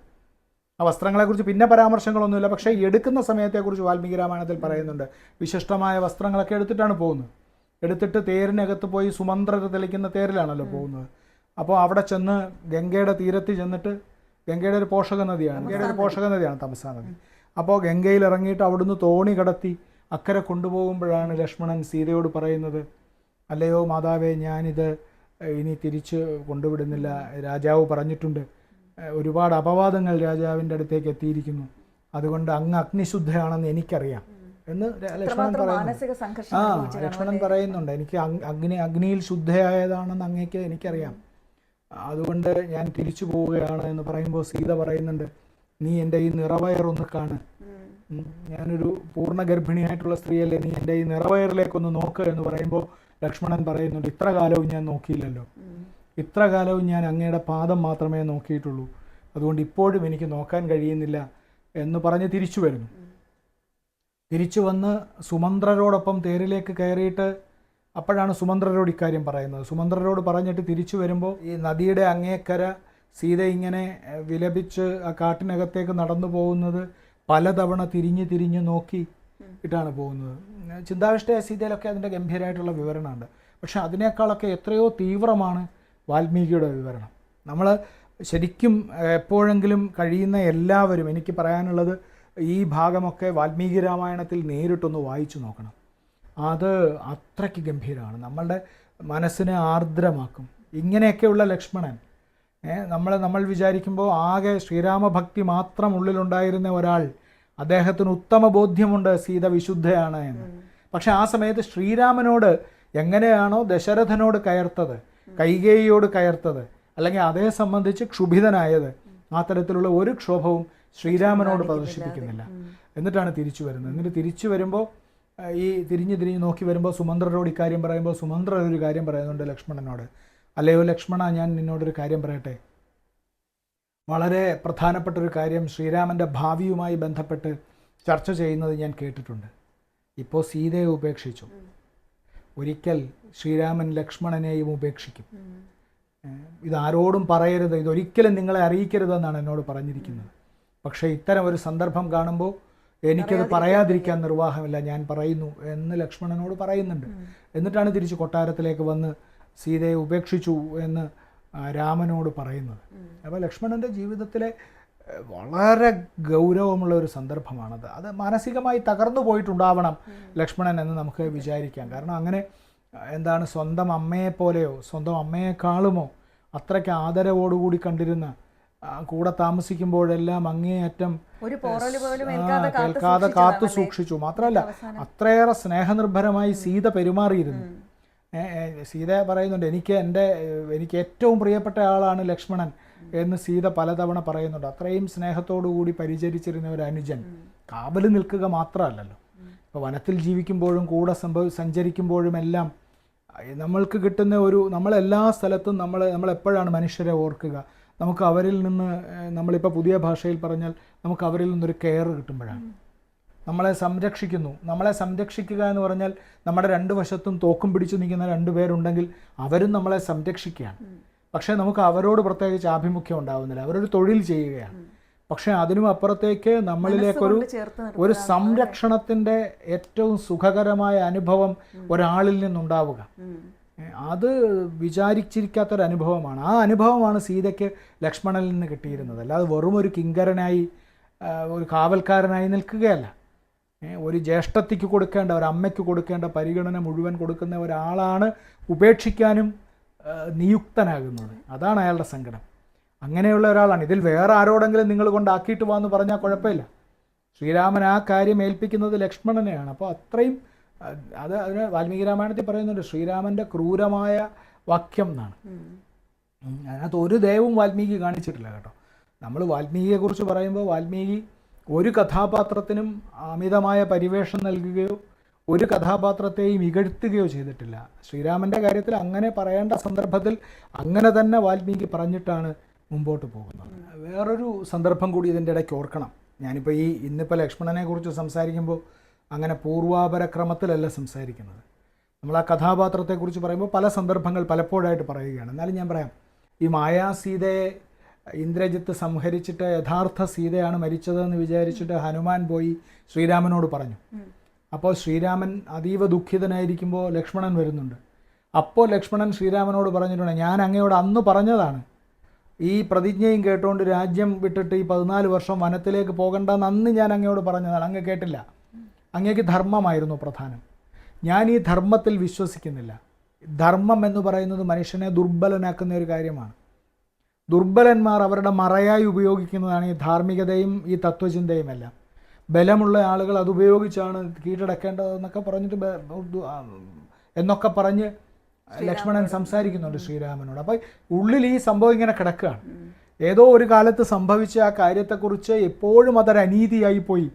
ആ വസ്ത്രങ്ങളെക്കുറിച്ച് പിന്നെ പരാമർശങ്ങളൊന്നുമില്ല. പക്ഷേ എടുക്കുന്ന സമയത്തെക്കുറിച്ച് വാൽമീകി രാമായണത്തിൽ പറയുന്നുണ്ട്. വിശിഷ്ടമായ വസ്ത്രങ്ങളൊക്കെ എടുത്തിട്ടാണ് പോകുന്നത്. എടുത്തിട്ട് തേരിനകത്ത് പോയി സുമന്ത്ര തെളിക്കുന്ന തേരിലാണല്ലോ പോകുന്നത്. അപ്പോൾ അവിടെ ചെന്ന് ഗംഗയുടെ തീരത്ത് ചെന്നിട്ട് ഗംഗയുടെ ഒരു പോഷക നദിയാണ്. ഗംഗയുടെ ഒരു പോഷക നദിയാണ് തമസാ നദി. അപ്പോൾ ഗംഗയിൽ ഇറങ്ങിയിട്ട് അവിടുന്ന് തോണി കടത്തി അക്കരെ കൊണ്ടുപോകുമ്പോഴാണ് ലക്ഷ്മണൻ സീതയോട് പറയുന്നത് അല്ലയോ മാതാവേ ഞാനിത് ഇനി തിരിച്ച് കൊണ്ടുവിടുന്നില്ല. രാജാവ് പറഞ്ഞിട്ടുണ്ട് ഒരുപാട് അപവാദങ്ങൾ രാജാവിന്റെ അടുത്തേക്ക് എത്തിയിരിക്കുന്നു. അതുകൊണ്ട് അങ്ങ് അഗ്നിശുദ്ധയാണെന്ന് എനിക്കറിയാം. എന്ന് ലക്ഷ്മണൻ പറയുന്നു. ആ ലക്ഷ്മണൻ പറയുന്നുണ്ട് എനിക്ക് അഗ്നി അഗ്നിയിൽ ശുദ്ധയായതാണെന്ന് അങ്ങേക്ക് എനിക്കറിയാം. അതുകൊണ്ട് ഞാൻ തിരിച്ചു പോവുകയാണ് എന്ന് പറയുമ്പോൾ സീത പറയുന്നുണ്ട് നീ എന്റെ ഈ നിറവയറൊന്ന് കാണ്. ഞാനൊരു പൂർണ ഗർഭിണിയായിട്ടുള്ള സ്ത്രീയല്ലേ നീ എന്റെ ഈ നിറവയറിലേക്കൊന്ന് നോക്ക് എന്ന് പറയുമ്പോൾ ലക്ഷ്മണൻ പറയുന്നുണ്ട് ഇത്ര കാലവും ഞാൻ നോക്കിയില്ലല്ലോ. ഇത്ര കാലവും ഞാൻ അങ്ങയുടെ പാദം മാത്രമേ നോക്കിയിട്ടുള്ളൂ. അതുകൊണ്ട് ഇപ്പോഴും എനിക്ക് നോക്കാൻ കഴിയുന്നില്ല എന്ന് പറഞ്ഞ് തിരിച്ചു വരുന്നു. തിരിച്ചു വന്ന് സുമന്ത്രരോടൊപ്പം തേരിലേക്ക് കയറിയിട്ട് അപ്പോഴാണ് സുമന്ത്രരോട് ഇക്കാര്യം പറയുന്നത്. സുമന്ത്രരോട് പറഞ്ഞിട്ട് തിരിച്ചു വരുമ്പോൾ ഈ നദിയുടെ അങ്ങേക്കര സീത ഇങ്ങനെ വിലപിച്ച് ആ കാട്ടിനകത്തേക്ക് നടന്നു പോകുന്നത് പലതവണ തിരിഞ്ഞ് തിരിഞ്ഞ് നോക്കി ഇട്ടാണ് പോകുന്നത്. ചിന്താവിഷ്ടയ സീതയിലൊക്കെ അതിന്റെ ഗംഭീരമായിട്ടുള്ള വിവരണമുണ്ട്. പക്ഷെ അതിനേക്കാളൊക്കെ എത്രയോ തീവ്രമാണ് വാൽമീകിയുടെ വിവരണം. നമ്മൾ ശരിക്കും എപ്പോഴെങ്കിലും കഴിയുന്ന എല്ലാവരും എനിക്ക് പറയാനുള്ളത് ഈ ഭാഗമൊക്കെ വാൽമീകി രാമായണത്തിൽ നേരിട്ടൊന്ന് വായിച്ചു നോക്കണം. അത് അത്രയ്ക്ക് ഗംഭീരമാണ്. നമ്മളുടെ മനസ്സിനെ ആർദ്രമാക്കും. ഇങ്ങനെയൊക്കെയുള്ള ലക്ഷ്മണൻ നമ്മൾ നമ്മൾ വിചാരിക്കുമ്പോൾ ആകെ ശ്രീരാമഭക്തി മാത്രം ഉള്ളിലുണ്ടായിരുന്ന ഒരാൾ അദ്ദേഹത്തിന് ഉത്തമ ബോധ്യമുണ്ട് സീത വിശുദ്ധയാണ് എന്ന്. പക്ഷെ ആ സമയത്ത് ശ്രീരാമനോട് എങ്ങനെയാണോ ദശരഥനോട് കയർത്തത് കൈകേയിയോട് കയർത്തത് അല്ലെങ്കിൽ അതേ സംബന്ധിച്ച് ക്ഷുഭിതനായത് ആ തരത്തിലുള്ള ഒരു ക്ഷോഭവും ശ്രീരാമനോട് പ്രദർശിപ്പിക്കുന്നില്ല. എന്നിട്ടാണ് തിരിച്ചു വരുന്നത്. എന്നിട്ട് തിരിച്ചു വരുമ്പോൾ ഈ തിരിഞ്ഞ് തിരിഞ്ഞ് നോക്കി വരുമ്പോൾ സുമന്ത്രരോട് ഇക്കാര്യം പറയുമ്പോൾ സുമന്ത്രർ ഒരു കാര്യം പറയുന്നുണ്ട് ലക്ഷ്മണനോട്. അല്ലയോ ലക്ഷ്മണ ഞാൻ നിന്നോടൊരു കാര്യം പറയട്ടെ? വളരെ പ്രധാനപ്പെട്ട ഒരു കാര്യം ശ്രീരാമന്റെ ഭാവിയുമായി ബന്ധപ്പെട്ട് ചർച്ച ചെയ്യുന്നത് ഞാൻ കേട്ടിട്ടുണ്ട്. ഇപ്പോൾ സീതയെ ഉപേക്ഷിച്ചു. ഒരിക്കൽ ശ്രീരാമൻ ലക്ഷ്മണനെയും ഉപേക്ഷിക്കും. ഇതാരോടും പറയരുത്. ഇതൊരിക്കലും നിങ്ങളെ അറിയിക്കരുതെന്നാണ് എന്നോട് പറഞ്ഞിരിക്കുന്നത്. പക്ഷേ ഇത്തരം ഒരു സന്ദർഭം കാണുമ്പോൾ എനിക്കത് പറയാതിരിക്കാൻ നിർവാഹമില്ല. ഞാൻ പറയുന്നു എന്ന് ലക്ഷ്മണനോട് പറയുന്നുണ്ട്. എന്നിട്ടാണ് തിരിച്ച് കൊട്ടാരത്തിലേക്ക് വന്ന് സീതയെ ഉപേക്ഷിച്ചു എന്ന് രാമനോട് പറയുന്നത്. അപ്പോൾ ലക്ഷ്മണന്റെ ജീവിതത്തിലെ വളരെ ഗൗരവമുള്ള ഒരു സന്ദർഭമാണത്. അത് മാനസികമായി തകർന്നു പോയിട്ടുണ്ടാവണം ലക്ഷ്മണൻ എന്ന് നമുക്ക് വിചാരിക്കാം. കാരണം അങ്ങനെ എന്താണ് സ്വന്തം അമ്മയെ പോലെയോ സ്വന്തം അമ്മയെക്കാളുമോ അത്രയ്ക്ക് ആദരവോടുകൂടി കണ്ടിരുന്ന കൂടെ താമസിക്കുമ്പോഴെല്ലാം അങ്ങേയറ്റം കേൾക്കാതെ കാത്തു സൂക്ഷിച്ചു. മാത്രമല്ല. അത്രയേറെ സ്നേഹനിർഭരമായി സീത പെരുമാറിയിരുന്നു. സീത പറയുന്നുണ്ട് എനിക്ക് എന്റെ എനിക്ക് ഏറ്റവും പ്രിയപ്പെട്ട ആളാണ് ലക്ഷ്മണൻ എന്ന് സീത പലതവണ പറയുന്നുണ്ട്. അത്രയും സ്നേഹത്തോടു കൂടി പരിചരിച്ചിരുന്ന ഒരു അനുജൻ. കാവൽ നിൽക്കുക മാത്രമല്ലല്ലോ. ഇപ്പോൾ വനത്തിൽ ജീവിക്കുമ്പോഴും കൂടെ സംഭവ സഞ്ചരിക്കുമ്പോഴും എല്ലാം നമ്മൾക്ക് കിട്ടുന്ന ഒരു നമ്മളെല്ലാ സ്ഥലത്തും നമ്മൾ നമ്മളെപ്പോഴാണ് മനുഷ്യരെ ഓർക്കുക. നമുക്ക് അവരിൽ നിന്ന് നമ്മളിപ്പോൾ പുതിയ ഭാഷയിൽ പറഞ്ഞാൽ നമുക്ക് അവരിൽ നിന്നൊരു കെയർ കിട്ടുമ്പോഴാണ്. നമ്മളെ സംരക്ഷിക്കുന്നു. നമ്മളെ സംരക്ഷിക്കുക എന്ന് പറഞ്ഞാൽ നമ്മുടെ രണ്ട് വശത്തും തോക്കും പിടിച്ചു നിൽക്കുന്ന രണ്ട് പേരുണ്ടെങ്കിൽ അവരും നമ്മളെ സംരക്ഷിക്കുകയാണ്. പക്ഷേ നമുക്ക് അവരോട് പ്രത്യേകിച്ച് ആഭിമുഖ്യം ഉണ്ടാവുന്നില്ല. അവരൊരു തൊഴിൽ ചെയ്യുകയാണ്. പക്ഷേ അതിനും അപ്പുറത്തേക്ക് നമ്മളിലേക്കൊരു ഒരു സംരക്ഷണത്തിന്റെ ഏറ്റവും സുഖകരമായ അനുഭവം ഒരാളിൽ നിന്നുണ്ടാവുക. അത് വിചാരിച്ചിരിക്കാത്തൊരു അനുഭവമാണ് ആ അനുഭവമാണ് സീതയ്ക്ക് ലക്ഷ്മണനിൽ നിന്ന് കിട്ടിയിരുന്നത്. അല്ലാതെ വെറും ഒരു കിങ്കരനായി ഒരു കാവൽക്കാരനായി നിൽക്കുകയല്ല. ഒരു ജ്യേഷ്ഠത്തിക്ക് കൊടുക്കേണ്ട ഒരു അമ്മയ്ക്ക് കൊടുക്കേണ്ട പരിഗണന മുഴുവൻ കൊടുക്കുന്ന ഒരാളാണ് ഉപേക്ഷിക്കാനും നിയുക്തനാകുന്നത്. അതാണ് അയാളുടെ സങ്കടം. അങ്ങനെയുള്ള ഒരാളാണ്. ഇതിൽ വേറെ ആരോടെങ്കിലും നിങ്ങൾ കൊണ്ടാക്കിയിട്ട് വാന്ന് പറഞ്ഞാൽ കുഴപ്പമില്ല. ശ്രീരാമൻ ആ കാര്യം ഏൽപ്പിക്കുന്നത് ലക്ഷ്മണനെയാണ്. അപ്പോൾ അത്രയും അത് അതിന് വാൽമീകി രാമായണത്തിൽ പറയുന്നുണ്ട് ശ്രീരാമന്റെ ക്രൂരമായ വാക്യം എന്നാണ്. അതിനകത്ത് ഒരു ദയവും വാൽമീകി കാണിച്ചിട്ടില്ല കേട്ടോ. നമ്മൾ വാൽമീകിയെക്കുറിച്ച് പറയുമ്പോൾ വാൽമീകി ഒരു കഥാപാത്രത്തിനും അമിതമായ പരിവേഷം നൽകുകയോ ഒരു കഥാപാത്രത്തെയും ഇകഴ്ത്തുകയോ ചെയ്തിട്ടില്ല. ശ്രീരാമന്റെ കാര്യത്തിൽ അങ്ങനെ പറയേണ്ട സന്ദർഭത്തിൽ അങ്ങനെ തന്നെ വാൽമീകി പറഞ്ഞിട്ടാണ് മുമ്പോട്ട് പോകുന്നത്. വേറൊരു സന്ദർഭം കൂടി ഇതിന്റെ ഇടയ്ക്ക് ഓർക്കണം. ഞാനിപ്പോൾ ഈ ഇന്നിപ്പോൾ ലക്ഷ്മണനെ കുറിച്ച് സംസാരിക്കുമ്പോൾ അങ്ങനെ പൂർവാപര ക്രമത്തിലല്ല സംസാരിക്കുന്നത്. നമ്മൾ ആ കഥാപാത്രത്തെക്കുറിച്ച് പറയുമ്പോൾ പല സന്ദർഭങ്ങൾ പലപ്പോഴായിട്ട് പറയുകയാണ്. എന്നാലും ഞാൻ പറയാം ഈ മായാസീതയെ ഇന്ദ്രജിത്ത് സംഹരിച്ചിട്ട് യഥാർത്ഥ സീതയാണ് മരിച്ചതെന്ന് വിചാരിച്ചിട്ട് ഹനുമാൻ പോയി ശ്രീരാമനോട് പറഞ്ഞു. അപ്പോൾ ശ്രീരാമൻ അതീവ ദുഃഖിതനായിരിക്കുമ്പോൾ ലക്ഷ്മണൻ വരുന്നുണ്ട്. അപ്പോൾ ലക്ഷ്മണൻ ശ്രീരാമനോട് പറഞ്ഞിട്ടുണ്ട് ഞാൻ അങ്ങയോട് അന്ന് പറഞ്ഞതാണ്. ഈ പ്രതിജ്ഞയും കേട്ടുകൊണ്ട് രാജ്യം വിട്ടിട്ട് ഈ പതിനാല് വർഷം വനത്തിലേക്ക് പോകണ്ടെന്ന് അന്ന് ഞാൻ അങ്ങയോട് പറഞ്ഞതാണ്. അങ്ങ് കേട്ടില്ല. അങ്ങേക്ക് ധർമ്മമായിരുന്നു പ്രധാനം. ഞാൻ ഈ ധർമ്മത്തിൽ വിശ്വസിക്കുന്നില്ല. ധർമ്മം എന്ന് പറയുന്നത് മനുഷ്യനെ ദുർബലനാക്കുന്ന ഒരു കാര്യമാണ്. ദുർബലന്മാർ അവരുടെ മറയായി ഉപയോഗിക്കുന്നതാണ് ഈ ധാർമ്മികതയും ഈ തത്വചിന്തയും എല്ലാം. ബലമുള്ള ആളുകൾ അത് ഉപയോഗിച്ചാണ് കീഴടക്കേണ്ടതെന്നൊക്കെ പറഞ്ഞിട്ട് എന്നൊക്കെ പറഞ്ഞ് ലക്ഷ്മണൻ സംസാരിക്കുന്നുണ്ട് ശ്രീരാമനോട്. അപ്പോൾ ഉള്ളിൽ ഈ സംഭവം ഇങ്ങനെ കിടക്കുകയാണ്. ഏതോ ഒരു കാലത്ത് സംഭവിച്ച ആ കാര്യത്തെക്കുറിച്ച് എപ്പോഴും അതൊരു അനീതിയായി പോയി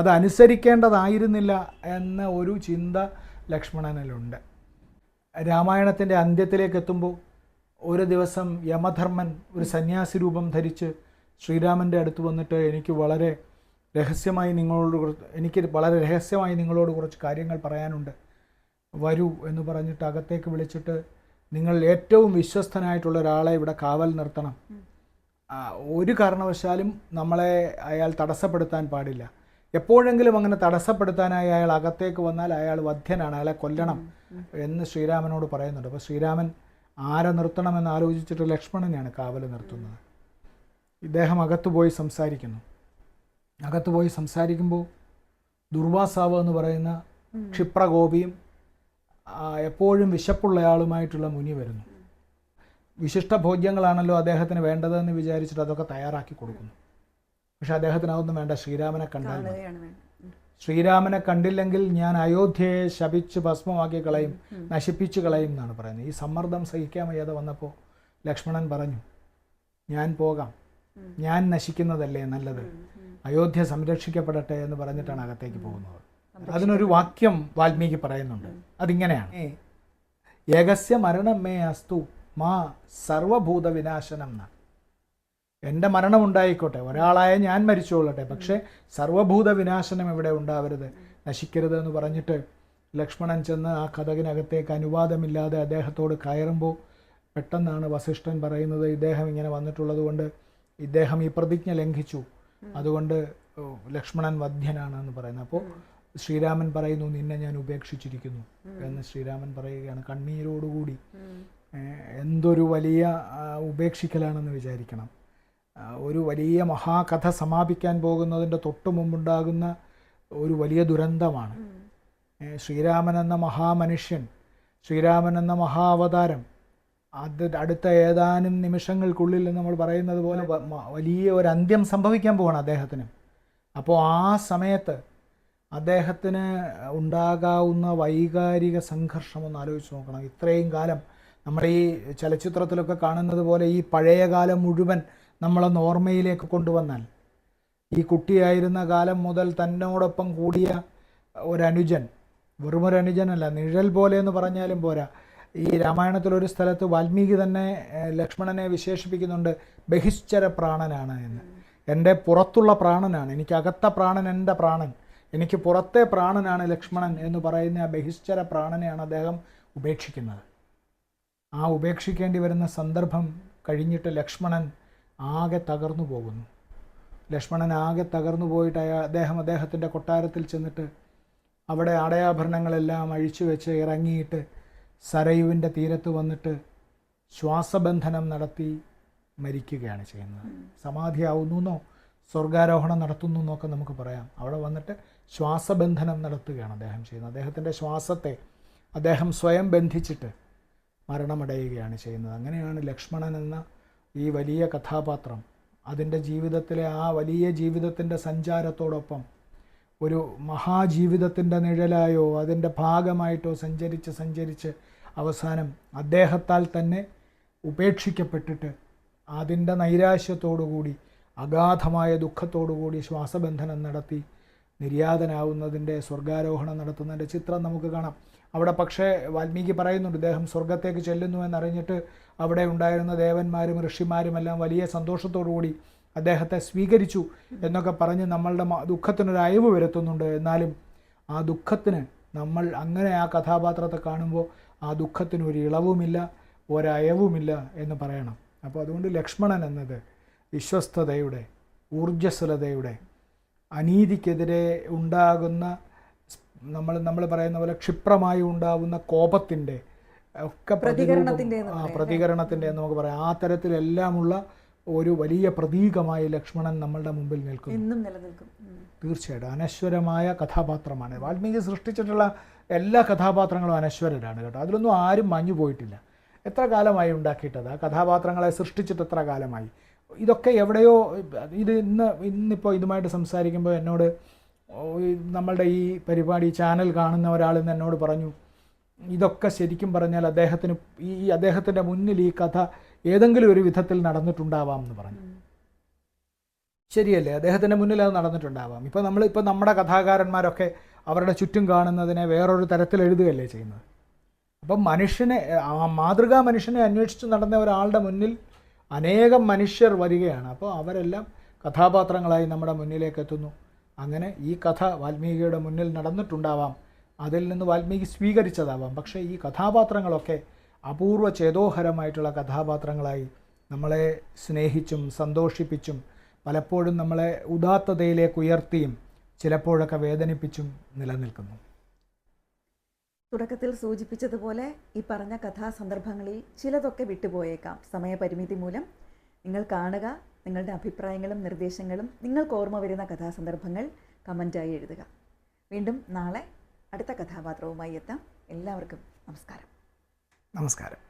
അത് അനുസരിക്കേണ്ടതായിരുന്നില്ല എന്ന ഒരു ചിന്ത ലക്ഷ്മണനിലുണ്ട്. രാമായണത്തിന്റെ അന്ത്യത്തിലേക്ക് എത്തുമ്പോൾ ഒരു ദിവസം യമധർമ്മൻ ഒരു സന്യാസി രൂപം ധരിച്ച് ശ്രീരാമന്റെ അടുത്ത് വന്നിട്ട് എനിക്ക് വളരെ രഹസ്യമായി നിങ്ങളോട് എനിക്ക് വളരെ രഹസ്യമായി നിങ്ങളോട് കുറച്ച് കാര്യങ്ങൾ പറയാനുണ്ട്. വരൂ എന്ന് പറഞ്ഞിട്ട് അകത്തേക്ക് വിളിച്ചിട്ട് നിങ്ങൾ ഏറ്റവും വിശ്വസ്തനായിട്ടുള്ള ഒരാളെ ഇവിടെ കാവൽ നിർത്തണം. ഒരു കാരണവശാലും നമ്മളെ അയാൾ തടസ്സപ്പെടുത്താൻ പാടില്ല. എപ്പോഴെങ്കിലും അങ്ങനെ തടസ്സപ്പെടുത്താനായി അയാൾ അകത്തേക്ക് വന്നാൽ അയാൾ വധ്യനാണ് അയാളെ കൊല്ലണം എന്ന് ശ്രീരാമനോട് പറയുന്നുണ്ട്. അപ്പോൾ ശ്രീരാമൻ ആരെ നിർത്തണമെന്ന് ആലോചിച്ചിട്ട് ലക്ഷ്മണനെയാണ് കാവൽ നിർത്തുന്നത്. ഇദ്ദേഹം അകത്തു പോയി സംസാരിക്കുന്നു. അകത്തു പോയി സംസാരിക്കുമ്പോൾ ദുർവാസാവ് എന്ന് പറയുന്ന ക്ഷിപ്രകോപിയും എപ്പോഴും വിശപ്പുള്ളയാളുമായിട്ടുള്ള മുനി വരുന്നു. വിശിഷ്ട ഭോജ്യങ്ങളാണല്ലോ അദ്ദേഹത്തിന് വേണ്ടതെന്ന് വിചാരിച്ചിട്ട് അതൊക്കെ തയ്യാറാക്കി കൊടുക്കുന്നു. പക്ഷെ അദ്ദേഹത്തിന് അതൊന്നും വേണ്ട ശ്രീരാമനെ കണ്ടാൽ ശ്രീരാമനെ കണ്ടില്ലെങ്കിൽ ഞാൻ അയോധ്യയെ ശപിച്ച് ഭസ്മമാക്കി കളയും നശിപ്പിച്ചു കളയും എന്നാണ് പറയുന്നത്. ഈ സമ്മർദ്ദം സഹിക്കാൻ വയ്യാതെ വന്നപ്പോൾ ലക്ഷ്മണൻ പറഞ്ഞു ഞാൻ പോകാം. ഞാൻ നശിക്കുന്നതല്ലേ നല്ലത്? അയോധ്യ സംരക്ഷിക്കപ്പെടട്ടെ എന്ന് പറഞ്ഞിട്ടാണ് അകത്തേക്ക് പോകുന്നത്. അതിനൊരു വാക്യം വാൽമീകി പറയുന്നുണ്ട്. അതിങ്ങനെയാണ്. ഏകസ്യ മരണം മേ അസ്തു മാ സർവഭൂത വിനാശനം എന്നാണ് എന്റെ മരണം ഉണ്ടായിക്കോട്ടെ. ഒരാളായ ഞാൻ മരിച്ചുകൊള്ളട്ടെ. പക്ഷേ സർവഭൂത വിനാശനം ഇവിടെ ഉണ്ടാവരുത്. നശിക്കരുത് എന്ന് പറഞ്ഞിട്ട് ലക്ഷ്മണൻ ചെന്ന് ആ കഥകിനകത്തേക്ക് അനുവാദമില്ലാതെ അദ്ദേഹത്തോട് കയറുമ്പോൾ പെട്ടെന്നാണ് വസിഷ്ഠൻ പറയുന്നത് ഇദ്ദേഹം ഇങ്ങനെ വന്നിട്ടുള്ളത് കൊണ്ട് ഇദ്ദേഹം ഈ പ്രതിജ്ഞ ലംഘിച്ചു. അതുകൊണ്ട് ലക്ഷ്മണൻ വധ്യനാണ് എന്ന് പറയുന്നത് അപ്പോൾ ശ്രീരാമൻ പറയുന്നു നിന്നെ ഞാൻ ഉപേക്ഷിച്ചിരിക്കുന്നു. എന്ന് ശ്രീരാമൻ പറയുകയാണ് കണ്ണീരോടുകൂടി. എന്തൊരു വലിയ ഉപേക്ഷിക്കലാണെന്ന് വിചാരിക്കണം. ഒരു വലിയ മഹാകഥ സമാപിക്കാൻ പോകുന്നതിന്റെ തൊട്ട് മുമ്പുണ്ടാകുന്ന ഒരു വലിയ ദുരന്തമാണ്. ശ്രീരാമൻ എന്ന മഹാമനുഷ്യൻ ശ്രീരാമൻ എന്ന മഹാവതാരം അത് അടുത്ത ഏതാനും നിമിഷങ്ങൾക്കുള്ളിൽ നമ്മൾ പറയുന്നത് പോലെ വലിയ ഒരു അന്ത്യം സംഭവിക്കാൻ പോവാണ് അദ്ദേഹത്തിന്. അപ്പോൾ ആ സമയത്ത് അദ്ദേഹത്തിന് ഉണ്ടാകാവുന്ന വൈകാരിക സംഘർഷം ഒന്ന് ആലോചിച്ച് നോക്കണം. ഇത്രയും കാലം നമ്മുടെ ഈ ചലച്ചിത്രത്തിലൊക്കെ കാണുന്നത് പോലെ ഈ പഴയ കാലം മുഴുവൻ നമ്മളൊന്ന് ഓർമ്മയിലേക്ക് കൊണ്ടുവന്നാൽ. ഈ കുട്ടിയായിരുന്ന കാലം മുതൽ തന്നോടൊപ്പം കൂടിയ ഒരനുജൻ വെറുമൊരു അനുജനല്ല നിഴൽ പോലെ എന്ന് പറഞ്ഞാലും പോരാ. ഈ രാമായണത്തിൽ ഒരു സ്ഥലത്ത് വാൽമീകി തന്നെ ലക്ഷ്മണനെ വിശേഷിപ്പിക്കുന്നുണ്ട് ബഹിശ്ചര പ്രാണനാണ് എന്ന്. എന്റെ പുറത്തുള്ള പ്രാണനാണ് എനിക്ക് പ്രാണൻ എന്റെ പ്രാണൻ എനിക്ക് പുറത്തെ പ്രാണനാണ് ലക്ഷ്മണൻ എന്ന് പറയുന്ന ആ ബഹിശ്ചര പ്രാണനെയാണ് അദ്ദേഹം ഉപേക്ഷിക്കുന്നത്. ആ ഉപേക്ഷിക്കേണ്ടി വരുന്ന സന്ദർഭം കഴിഞ്ഞിട്ട് ലക്ഷ്മണൻ ആകെ തകർന്നു പോകുന്നു. ലക്ഷ്മണൻ ആകെ തകർന്നു പോയിട്ട് അയാൾ അദ്ദേഹം അദ്ദേഹത്തിന്റെ കൊട്ടാരത്തിൽ ചെന്നിട്ട് അവിടെ ആടയാഭരണങ്ങളെല്ലാം അഴിച്ചു വെച്ച് ഇറങ്ങിയിട്ട് സരയുവിന്റെ തീരത്ത് വന്നിട്ട് ശ്വാസബന്ധനം നടത്തി മരിക്കുകയാണ് ചെയ്യുന്നത്. സമാധിയാവുന്നു എന്നോ സ്വർഗാരോഹണം നടത്തുന്നു എന്നൊക്കെ നമുക്ക് പറയാം. അവിടെ വന്നിട്ട് ശ്വാസബന്ധനം നടത്തുകയാണ് അദ്ദേഹം ചെയ്യുന്നത്. അദ്ദേഹത്തിന്റെ ശ്വാസത്തെ അദ്ദേഹം സ്വയം ബന്ധിച്ചിട്ട് മരണമടയുകയാണ് ചെയ്യുന്നത്. അങ്ങനെയാണ് ലക്ഷ്മണൻ എന്ന ഈ വലിയ കഥാപാത്രം അതിന്റെ ജീവിതത്തിലെ ആ വലിയ ജീവിതത്തിന്റെ സഞ്ചാരത്തോടൊപ്പം ഒരു മഹാജീവിതത്തിന്റെ നിഴലായോ അതിന്റെ ഭാഗമായിട്ടോ സഞ്ചരിച്ച് സഞ്ചരിച്ച് അവസാനം അദ്ദേഹത്താൽ തന്നെ ഉപേക്ഷിക്കപ്പെട്ടിട്ട് അതിന്റെ നൈരാശ്യത്തോടുകൂടി അഗാധമായ ദുഃഖത്തോടുകൂടി ശ്വാസബന്ധനം നടത്തി നിര്യാതനാവുന്നതിന്റെ സ്വർഗാരോഹണം നടത്തുന്നതിന്റെ ചിത്രം നമുക്ക് കാണാം. അവിടെ പക്ഷേ വാൽമീകി പറയുന്നുണ്ട് ഇദ്ദേഹം സ്വർഗത്തേക്ക് ചെല്ലുന്നു എന്നറിഞ്ഞിട്ട് അവിടെ ഉണ്ടായിരുന്ന ദേവന്മാരും ഋഷിമാരും എല്ലാം വലിയ സന്തോഷത്തോടുകൂടി അദ്ദേഹത്തെ സ്വീകരിച്ചു എന്നൊക്കെ പറഞ്ഞ് നമ്മളുടെ ദുഃഖത്തിനൊരു അയവ് വരുത്തുന്നുണ്ട്. എന്നാലും ആ ദുഃഖത്തിന് നമ്മൾ അങ്ങനെ ആ കഥാപാത്രത്തെ കാണുമ്പോൾ ആ ദുഃഖത്തിന് ഒരു ഇളവുമില്ല ഒരയവുമില്ല എന്ന് പറയണം. അപ്പോൾ അതുകൊണ്ട് ലക്ഷ്മണൻ എന്നത് വിശ്വസ്തതയുടെ ഊർജസ്വലതയുടെ അനീതിക്കെതിരെ ഉണ്ടാകുന്ന നമ്മൾ നമ്മൾ പറയുന്ന പോലെ ക്ഷിപ്രമായി ഉണ്ടാവുന്ന കോപത്തിന്റെ ഒക്കെ പ്രതികരണത്തിന്റെ ആ പറയാം. പ്രതികരണത്തിന്റെ എന്ന് നമുക്ക് പറയാം. ആ തരത്തിലെല്ലാമുള്ള ഒരു വലിയ പ്രതീകമായി ലക്ഷ്മണൻ നമ്മളുടെ മുമ്പിൽ നിൽക്കും എന്നും നിലനിൽക്കും. തീർച്ചയായിട്ടും. അനശ്വരമായ കഥാപാത്രമാണ്. വാൽമീകി സൃഷ്ടിച്ചിട്ടുള്ള എല്ലാ കഥാപാത്രങ്ങളും അനശ്വരരാണ് കേട്ടോ. അതിലൊന്നും ആരും മഞ്ഞു പോയിട്ടില്ല. എത്ര കാലമായി ഉണ്ടാക്കിയിട്ടത്? ആ കഥാപാത്രങ്ങളെ സൃഷ്ടിച്ചിട്ട് എത്ര കാലമായി? ഇതൊക്കെ എവിടെയോ ഇത് ഇന്ന് ഇന്നിപ്പോൾ ഇതുമായിട്ട് സംസാരിക്കുമ്പോൾ എന്നോട് നമ്മളുടെ ഈ പരിപാടി ചാനൽ കാണുന്ന ഒരാൾ എന്നോട് പറഞ്ഞു ഇതൊക്കെ ശരിക്കും പറഞ്ഞാൽ അദ്ദേഹത്തിന് ഈ അദ്ദേഹത്തിന്റെ മുന്നിൽ ഈ കഥ ഏതെങ്കിലും ഒരു വിധത്തിൽ നടന്നിട്ടുണ്ടാവാം എന്ന് പറഞ്ഞു. ശരിയല്ലേ? അദ്ദേഹത്തിന്റെ മുന്നിൽ അത് നടന്നിട്ടുണ്ടാവാം. ഇപ്പോൾ നമ്മൾ ഇപ്പോൾ നമ്മുടെ കഥാകാരന്മാരൊക്കെ അവരുടെ ചുറ്റും കാണുന്നതിനെ വേറൊരു തരത്തിൽ എഴുതുകയല്ലേ ചെയ്യുന്നത്? അപ്പം മനുഷ്യനെ ആ മാതൃകാ മനുഷ്യനെ അന്വേഷിച്ച് നടന്ന ഒരാളുടെ മുന്നിൽ അനേകം മനുഷ്യർ വരികയാണ്. അപ്പോൾ അവരെല്ലാം കഥാപാത്രങ്ങളായി നമ്മുടെ മുന്നിലേക്ക് എത്തുന്നു. അങ്ങനെ ഈ കഥ വാൽമീകിയുടെ മുന്നിൽ നടന്നിട്ടുണ്ടാവാം. അതിൽ നിന്ന് വാൽമീകി സ്വീകരിച്ചതാവാം. പക്ഷേ ഈ കഥാപാത്രങ്ങളൊക്കെ അപൂർവ ചേതോഹരമായിട്ടുള്ള കഥാപാത്രങ്ങളായി നമ്മളെ സ്നേഹിച്ചും സന്തോഷിപ്പിച്ചും പലപ്പോഴും നമ്മളെ ഉദാത്തതയിലേക്ക് ഉയർത്തിയും ചിലപ്പോഴൊക്കെ വേദനിപ്പിച്ചും നിലനിൽക്കുന്നു. തുടക്കത്തിൽ സൂചിപ്പിച്ചതുപോലെ ഈ പറഞ്ഞ കഥാസന്ദർഭങ്ങളിൽ ചിലതൊക്കെ വിട്ടുപോയേക്കാം. സമയപരിമിതി മൂലം നിങ്ങൾ കാണുക നിങ്ങളുടെ അഭിപ്രായങ്ങളും നിർദ്ദേശങ്ങളും നിങ്ങൾക്ക് ഓർമ്മ വരുന്ന കഥാസന്ദർഭങ്ങൾ കമന്റായി എഴുതുക. വീണ്ടും നാളെ അടുത്ത കഥാപാത്രവുമായി എത്താം. എല്ലാവർക്കും നമസ്കാരം. നമസ്കാരം.